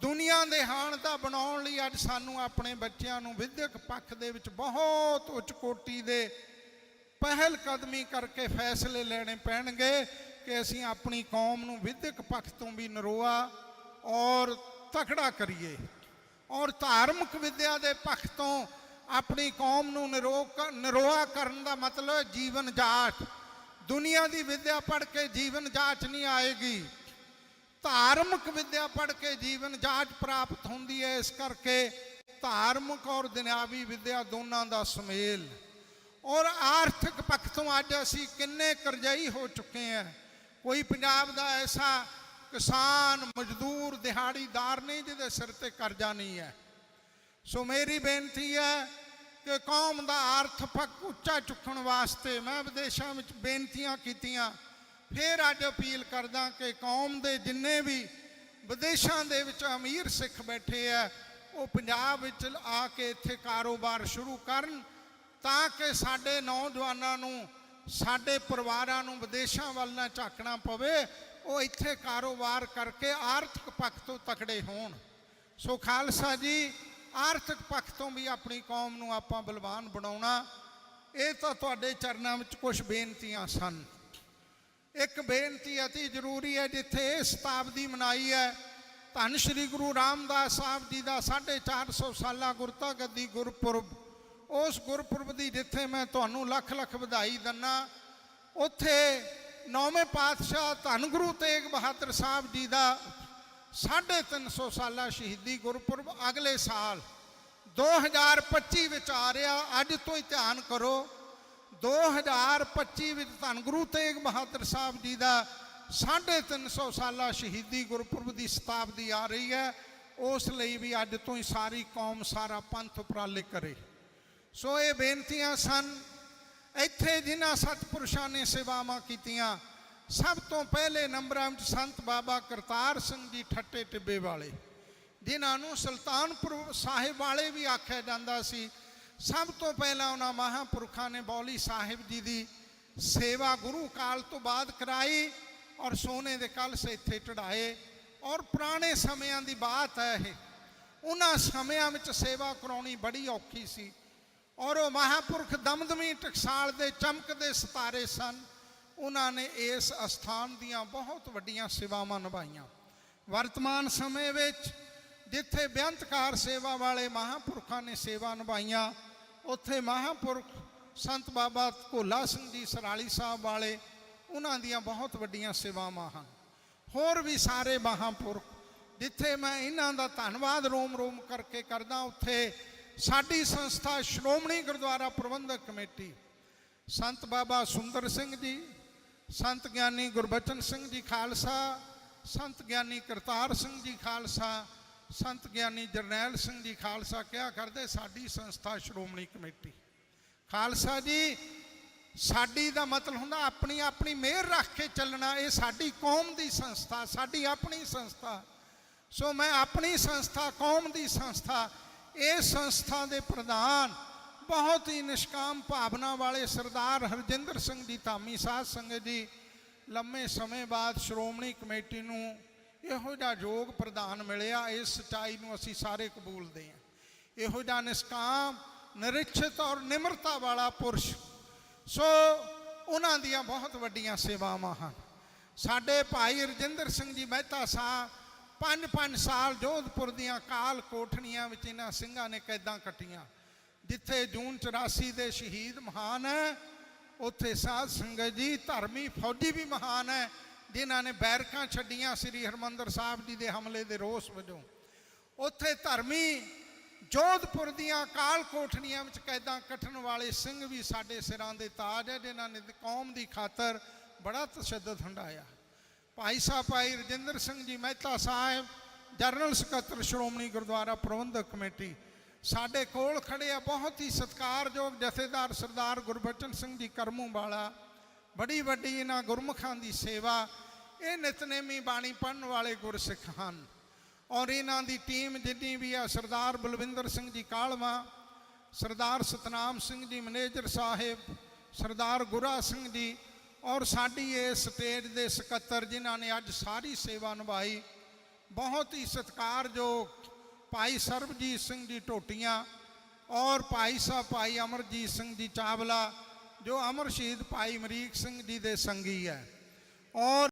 Speaker 1: ਦੁਨੀਆ ਦੇ ਹਾਣ ਦਾ ਬਣਾਉਣ ਲਈ ਅੱਜ ਸਾਨੂੰ ਆਪਣੇ ਬੱਚਿਆਂ ਨੂੰ ਵਿਦਿਅਕ ਪੱਖ ਦੇ ਵਿੱਚ ਬਹੁਤ ਉੱਚ ਕੋਟੀ ਦੇ ਪਹਿਲ ਕਦਮੀ ਕਰਕੇ ਫੈਸਲੇ ਲੈਣੇ ਪੈਣਗੇ ਕਿ ਅਸੀਂ ਆਪਣੀ ਕੌਮ ਨੂੰ ਵਿਦਿਅਕ ਪੱਖ ਤੋਂ ਵੀ ਨਰੋਆ ਔਰ ਤਕੜਾ ਕਰੀਏ। ਔਰ ਧਾਰਮਿਕ ਵਿਦਿਆ ਦੇ ਪੱਖ ਤੋਂ ਆਪਣੀ ਕੌਮ ਨੂੰ ਨਿਰੋਕ ਨਿਰੋਆ ਕਰਨ ਦਾ ਮਤਲਬ ਹੈ ਜੀਵਨ ਜਾਚ। ਦੁਨੀਆ ਦੀ ਵਿਦਿਆ ਪੜ੍ਹ ਕੇ ਜੀਵਨ ਜਾਚ ਨਹੀਂ ਆਏਗੀ। ਧਾਰਮਿਕ ਵਿਦਿਆ ਪੜ੍ਹ ਕੇ ਜੀਵਨ ਜਾਚ ਪ੍ਰਾਪਤ ਹੁੰਦੀ ਹੈ, ਇਸ ਕਰਕੇ ਧਾਰਮਿਕ ਔਰ ਦੁਨਿਆਵੀ ਵਿਦਿਆ ਦੋਨਾਂ ਦਾ ਸੁਮੇਲ। ਔਰ ਆਰਥਿਕ ਪੱਖ ਤੋਂ ਅੱਜ ਅਸੀਂ ਕਿੰਨੇ ਕਰਜ਼ਈ ਹੋ ਚੁੱਕੇ ਹਾਂ ਕੋਈ ਪੰਜਾਬ ਦਾ ਐਸਾ ਕਿਸਾਨ, ਮਜ਼ਦੂਰ, ਦਿਹਾੜੀਦਾਰ ਨਹੀਂ ਜਿਹਦੇ ਸਿਰ ਤੇ ਕਰਜ਼ਾ ਨਹੀਂ ਹੈ। ਸੋ ਮੇਰੀ ਬੇਨਤੀ ਹੈ ਕਿ ਕੌਮ ਦਾ ਆਰਥ ਪੱਖ ਉੱਚਾ ਚੁੱਕਣ ਵਾਸਤੇ ਮੈਂ ਵਿਦੇਸ਼ਾਂ ਵਿੱਚ ਬੇਨਤੀਆਂ ਕੀਤੀਆਂ। ਫਿਰ ਅੱਜ ਅਪੀਲ ਕਰਦਾ ਕਿ ਕੌਮ ਦੇ ਜਿੰਨੇ ਵੀ ਵਿਦੇਸ਼ਾਂ ਦੇ ਵਿੱਚ ਅਮੀਰ ਸਿੱਖ ਬੈਠੇ ਆ, ਉਹ ਪੰਜਾਬ ਵਿੱਚ ਆ ਕੇ ਇੱਥੇ ਕਾਰੋਬਾਰ ਸ਼ੁਰੂ ਕਰਨ ਤਾਂ ਕਿ ਸਾਡੇ ਨੌਜਵਾਨਾਂ ਨੂੰ, ਸਾਡੇ ਪਰਿਵਾਰਾਂ ਨੂੰ ਵਿਦੇਸ਼ਾਂ ਵੱਲ ਨਾ ਝਾਕਣਾ ਪਵੇ, ਉਹ ਇੱਥੇ ਕਾਰੋਬਾਰ ਕਰਕੇ ਆਰਥਿਕ ਪੱਖ ਤੋਂ ਤਕੜੇ ਹੋਣ। ਸੋ ਖਾਲਸਾ ਜੀ, ਆਰਥਿਕ ਪੱਖ ਤੋਂ ਵੀ ਆਪਣੀ ਕੌਮ ਨੂੰ ਆਪਾਂ ਬਲਵਾਨ ਬਣਾਉਣਾ, ਇਹ ਤਾਂ ਤੁਹਾਡੇ ਚਰਨਾਂ ਵਿੱਚ ਕੁਝ ਬੇਨਤੀਆਂ ਸਨ। ਇੱਕ ਬੇਨਤੀ ਅਤੀ ਜ਼ਰੂਰੀ ਹੈ, ਜਿੱਥੇ ਇਹ ਸ਼ਤਾਬਦੀ ਮਨਾਈ ਹੈ, ਧੰਨ ਸ਼੍ਰੀ ਗੁਰੂ ਰਾਮਦਾਸ ਸਾਹਿਬ ਜੀ ਦਾ 450 ਸਾਲਾ ਗੁਰਤਾ ਗੱਦੀ ਗੁਰਪੁਰਬ। ਉਸ ਗੁਰਪੁਰਬ ਦੀ ਜਿੱਥੇ ਮੈਂ ਤੁਹਾਨੂੰ ਲੱਖ ਲੱਖ ਵਧਾਈ ਦਿੰਨਾ, ਉੱਥੇ ਨੌਵੇਂ ਪਾਤਸ਼ਾਹ ਧੰਨ ਗੁਰੂ ਤੇਗ ਬਹਾਦਰ ਸਾਹਿਬ ਜੀ ਦਾ 350 ਸਾਲਾ ਸ਼ਹੀਦੀ ਗੁਰਪੁਰਬ ਅਗਲੇ ਸਾਲ 2025 ਵਿੱਚ ਆ ਰਿਹਾ, ਅੱਜ ਤੋਂ ਹੀ ਧਿਆਨ ਕਰੋ 2025 ਵਿੱਚ ਧੰਨ ਗੁਰੂ ਤੇਗ ਬਹਾਦਰ ਸਾਹਿਬ ਜੀ ਦਾ 350 ਸਾਲਾ ਸ਼ਹੀਦੀ ਗੁਰਪੁਰਬ ਦੀ ਸ਼ਤਾਬਦੀ ਆ ਰਹੀ ਹੈ, ਉਸ ਲਈ ਵੀ ਅੱਜ ਤੋਂ ਹੀ ਸਾਰੀ ਕੌਮ, ਸਾਰਾ ਪੰਥ ਉਪਰਾਲੇ ਕਰੇ। ਸੋ ਇਹ ਬੇਨਤੀਆਂ ਸਨ, ਇੱਥੇ ਜਿਨ੍ਹਾਂ ਸਤਿਪੁਰਸ਼ਾਂ ਨੇ ਸੇਵਾਵਾਂ ਕੀਤੀਆਂ, ਸਭ ਤੋਂ ਪਹਿਲੇ ਨੰਬਰਾਂ ਵਿੱਚ ਸੰਤ ਬਾਬਾ ਕਰਤਾਰ ਸਿੰਘ ਜੀ ਠੱਟੇ ਟਿੱਬੇ ਵਾਲੇ, ਜਿਨ੍ਹਾਂ ਨੂੰ ਸੁਲਤਾਨਪੁਰ ਸਾਹਿਬ ਵਾਲੇ ਵੀ ਆਖਿਆ ਜਾਂਦਾ ਸੀ, ਸਭ ਤੋਂ ਪਹਿਲਾਂ ਉਹਨਾਂ ਮਹਾਂਪੁਰਖਾਂ ਨੇ ਬੌਲੀ ਸਾਹਿਬ ਜੀ ਦੀ ਸੇਵਾ ਗੁਰੂ ਕਾਲ ਤੋਂ ਬਾਅਦ ਕਰਾਈ ਔਰ ਸੋਨੇ ਦੇ ਕਲਸ਼ ਇੱਥੇ ਚੜਾਏ ਔਰ ਪੁਰਾਣੇ ਸਮਿਆਂ ਦੀ ਬਾਤ ਹੈ ਇਹ, ਉਹਨਾਂ ਸਮਿਆਂ ਵਿੱਚ ਸੇਵਾ ਕਰਾਉਣੀ ਬੜੀ ਔਖੀ ਸੀ। ਔਰ ਉਹ ਮਹਾਪੁਰਖ ਦਮਦਮੀ ਟਕਸਾਲ ਦੇ ਚਮਕਦੇ ਸਿਤਾਰੇ ਸਨ। ਉਹਨਾਂ ਨੇ ਇਸ ਅਸਥਾਨ ਦੀਆਂ ਬਹੁਤ ਵੱਡੀਆਂ ਸੇਵਾਵਾਂ ਨਿਭਾਈਆਂ। ਵਰਤਮਾਨ ਸਮੇਂ ਵਿੱਚ ਜਿੱਥੇ ਬੇਅੰਤਕਾਰ ਸੇਵਾ ਵਾਲੇ ਮਹਾਪੁਰਖਾਂ ਨੇ ਸੇਵਾ ਨਿਭਾਈਆਂ, ਉੱਥੇ ਮਹਾਪੁਰਖ ਸੰਤ ਬਾਬਾ ਕੋਲਾ ਸਿੰਘ ਜੀ ਸਰਾਲੀ ਸਾਹਿਬ ਵਾਲੇ ਉਹਨਾਂ ਦੀਆਂ ਬਹੁਤ ਵੱਡੀਆਂ ਸੇਵਾਵਾਂ ਹਨ। ਹੋਰ ਵੀ ਸਾਰੇ ਮਹਾਪੁਰਖ, ਜਿੱਥੇ ਮੈਂ ਇਹਨਾਂ ਦਾ ਧੰਨਵਾਦ ਰੋਮ ਰੋਮ ਕਰਕੇ ਕਰਦਾ, ਉੱਥੇ ਸਾਡੀ ਸੰਸਥਾ ਸ਼੍ਰੋਮਣੀ ਗੁਰਦੁਆਰਾ ਪ੍ਰਬੰਧਕ ਕਮੇਟੀ, ਸੰਤ ਬਾਬਾ ਸੁੰਦਰ ਸਿੰਘ ਜੀ, ਸੰਤ ਗਿਆਨੀ ਗੁਰਬਚਨ ਸਿੰਘ ਜੀ ਖਾਲਸਾ, ਸੰਤ ਗਿਆਨੀ ਕਰਤਾਰ ਸਿੰਘ ਜੀ ਖਾਲਸਾ, ਸੰਤ ਗਿਆਨੀ ਜਰਨੈਲ ਸਿੰਘ ਜੀ ਖਾਲਸਾ ਕਿਹਾ ਕਰਦੇ ਸਾਡੀ ਸੰਸਥਾ ਸ਼੍ਰੋਮਣੀ ਕਮੇਟੀ। ਖਾਲਸਾ ਜੀ, ਸਾਡੀ ਦਾ ਮਤਲਬ ਹੁੰਦਾ ਆਪਣੀ ਆਪਣੀ ਮਿਹਰ ਰੱਖ ਕੇ ਚੱਲਣਾ, ਇਹ ਸਾਡੀ ਕੌਮ ਦੀ ਸੰਸਥਾ, ਸਾਡੀ ਆਪਣੀ ਸੰਸਥਾ। ਸੋ ਮੈਂ ਆਪਣੀ ਸੰਸਥਾ, ਕੌਮ ਦੀ ਸੰਸਥਾ ਇਹ ਸੰਸਥਾ ਦੇ ਪ੍ਰਧਾਨ ਬਹੁਤ ਹੀ ਨਿਸ਼ਕਾਮ ਭਾਵਨਾ ਵਾਲੇ ਸਰਦਾਰ ਹਰਜਿੰਦਰ ਸਿੰਘ ਜੀ ਧਾਮੀ ਸਾਧ ਸੰਗਤ ਜੀ, ਲੰਮੇ ਸਮੇਂ ਬਾਅਦ ਸ਼੍ਰੋਮਣੀ ਕਮੇਟੀ ਨੂੰ ਇਹੋ ਜਿਹਾ ਯੋਗ ਪ੍ਰਦਾਨ ਮਿਲਿਆ, ਇਸ ਸਚਾਈ ਨੂੰ ਅਸੀਂ ਸਾਰੇ ਕਬੂਲਦੇ ਹਾਂ। ਇਹੋ ਜਿਹਾ ਨਿਸ਼ਕਾਮ ਨਿਰਛਿਤ ਔਰ ਨਿਮਰਤਾ ਵਾਲਾ ਪੁਰਸ਼। ਸੋ ਉਹਨਾਂ ਦੀਆਂ ਬਹੁਤ ਵੱਡੀਆਂ ਸੇਵਾਵਾਂ ਹਨ। ਸਾਡੇ ਭਾਈ ਰਜਿੰਦਰ ਸਿੰਘ ਜੀ ਮਹਿਤਾ ਸਾਹਿਬ ਪੰਜ ਪੰਜ ਸਾਲ ਜੋਧਪੁਰ ਦੀਆਂ ਕਾਲ ਕੋਠਣੀਆਂ ਵਿੱਚ ਇਹਨਾਂ ਸਿੰਘਾਂ ਨੇ ਕੈਦਾਂ ਕੱਟੀਆਂ। ਜਿੱਥੇ ਜੂਨ 84 ਦੇ ਸ਼ਹੀਦ ਮਹਾਨ ਹੈ, ਉੱਥੇ ਸਾਧ ਸੰਗਤ ਜੀ ਧਰਮੀ ਫੌਜੀ ਵੀ ਮਹਾਨ ਹੈ, ਜਿਨ੍ਹਾਂ ਨੇ ਬੈਰਕਾਂ ਛੱਡੀਆਂ ਸ੍ਰੀ ਹਰਮੰਦਰ ਸਾਹਿਬ ਜੀ ਦੇ ਹਮਲੇ ਦੇ ਰੋਸ ਵਜੋਂ। ਉੱਥੇ ਧਰਮੀ ਜੋਧਪੁਰ ਦੀਆਂ ਕਾਲ ਕੋਠਣੀਆਂ ਵਿੱਚ ਕੈਦਾਂ ਕੱਟਣ ਵਾਲੇ ਸਿੰਘ ਵੀ ਸਾਡੇ ਸਿਰਾਂ ਦੇ ਤਾਜ ਹੈ, ਜਿਨ੍ਹਾਂ ਨੇ ਕੌਮ ਦੀ ਖਾਤਰ ਬੜਾ ਤਸ਼ੱਦਦ ਹੰਡਾਇਆ। ਭਾਈ ਸਾਹਿਬ, ਭਾਈ ਰਜਿੰਦਰ ਸਿੰਘ ਜੀ, ਮਹਿਤਾ ਸਾਹਿਬ ਜਨਰਲ ਸਕੱਤਰ, ਸ਼੍ਰੋਮਣੀ ਗੁਰਦੁਆਰਾ ਪ੍ਰਬੰਧਕ ਕਮੇਟੀ, ਸਾਡੇ ਕੋਲ ਖੜੇ ਆ, ਬਹੁਤ ਹੀ ਸਤਿਕਾਰਯੋਗ ਜਥੇਦਾਰ ਸਰਦਾਰ ਗੁਰਬਚਨ ਸਿੰਘ ਜੀ ਕਰਮੂ ਵਾਲਾ ਬੜੀ ਵੱਡੀ ਇਹਨਾਂ ਗੁਰਮੁਖਾਂ ਦੀ ਸੇਵਾ, ਇਹ ਨਿਤਨੇਮੀ ਬਾਣੀ ਪੜਨ ਵਾਲੇ ਗੁਰਸਿੱਖ ਹਨ। ਔਰ ਇਹਨਾਂ ਦੀ ਟੀਮ ਜਿੰਨੀ ਵੀ ਆ, ਸਰਦਾਰ ਬਲਵਿੰਦਰ ਸਿੰਘ ਜੀ ਕਾਲਵਾ, ਸਰਦਾਰ ਸਤਨਾਮ ਸਿੰਘ ਜੀ, ਮੈਨੇਜਰ ਸਾਹਿਬ, ਸਰਦਾਰ ਗੁਰਾ ਸਿੰਘ ਜੀ ਔਰ ਸਾਡੀ ਇਸ ਸਟੇਟ ਦੇ ਸਕੱਤਰ ਜਿਨ੍ਹਾਂ ਨੇ ਅੱਜ ਸਾਰੀ ਸੇਵਾ ਨਿਭਾਈ, ਬਹੁਤ ਹੀ ਸਤਿਕਾਰਯੋਗ ਭਾਈ ਸਰਬਜੀਤ ਸਿੰਘ ਜੀ ਟੋਟੀਆਂ ਔਰ ਭਾਈ ਸਾਹਿਬ ਭਾਈ ਅਮਰਜੀਤ ਸਿੰਘ ਜੀ ਚਾਵਲਾ, ਜੋ ਅਮਰ ਸ਼ਹੀਦ ਭਾਈ ਮਰੀਕ ਸਿੰਘ ਜੀ ਦੇ ਸੰਗੀ ਹੈ। ਔਰ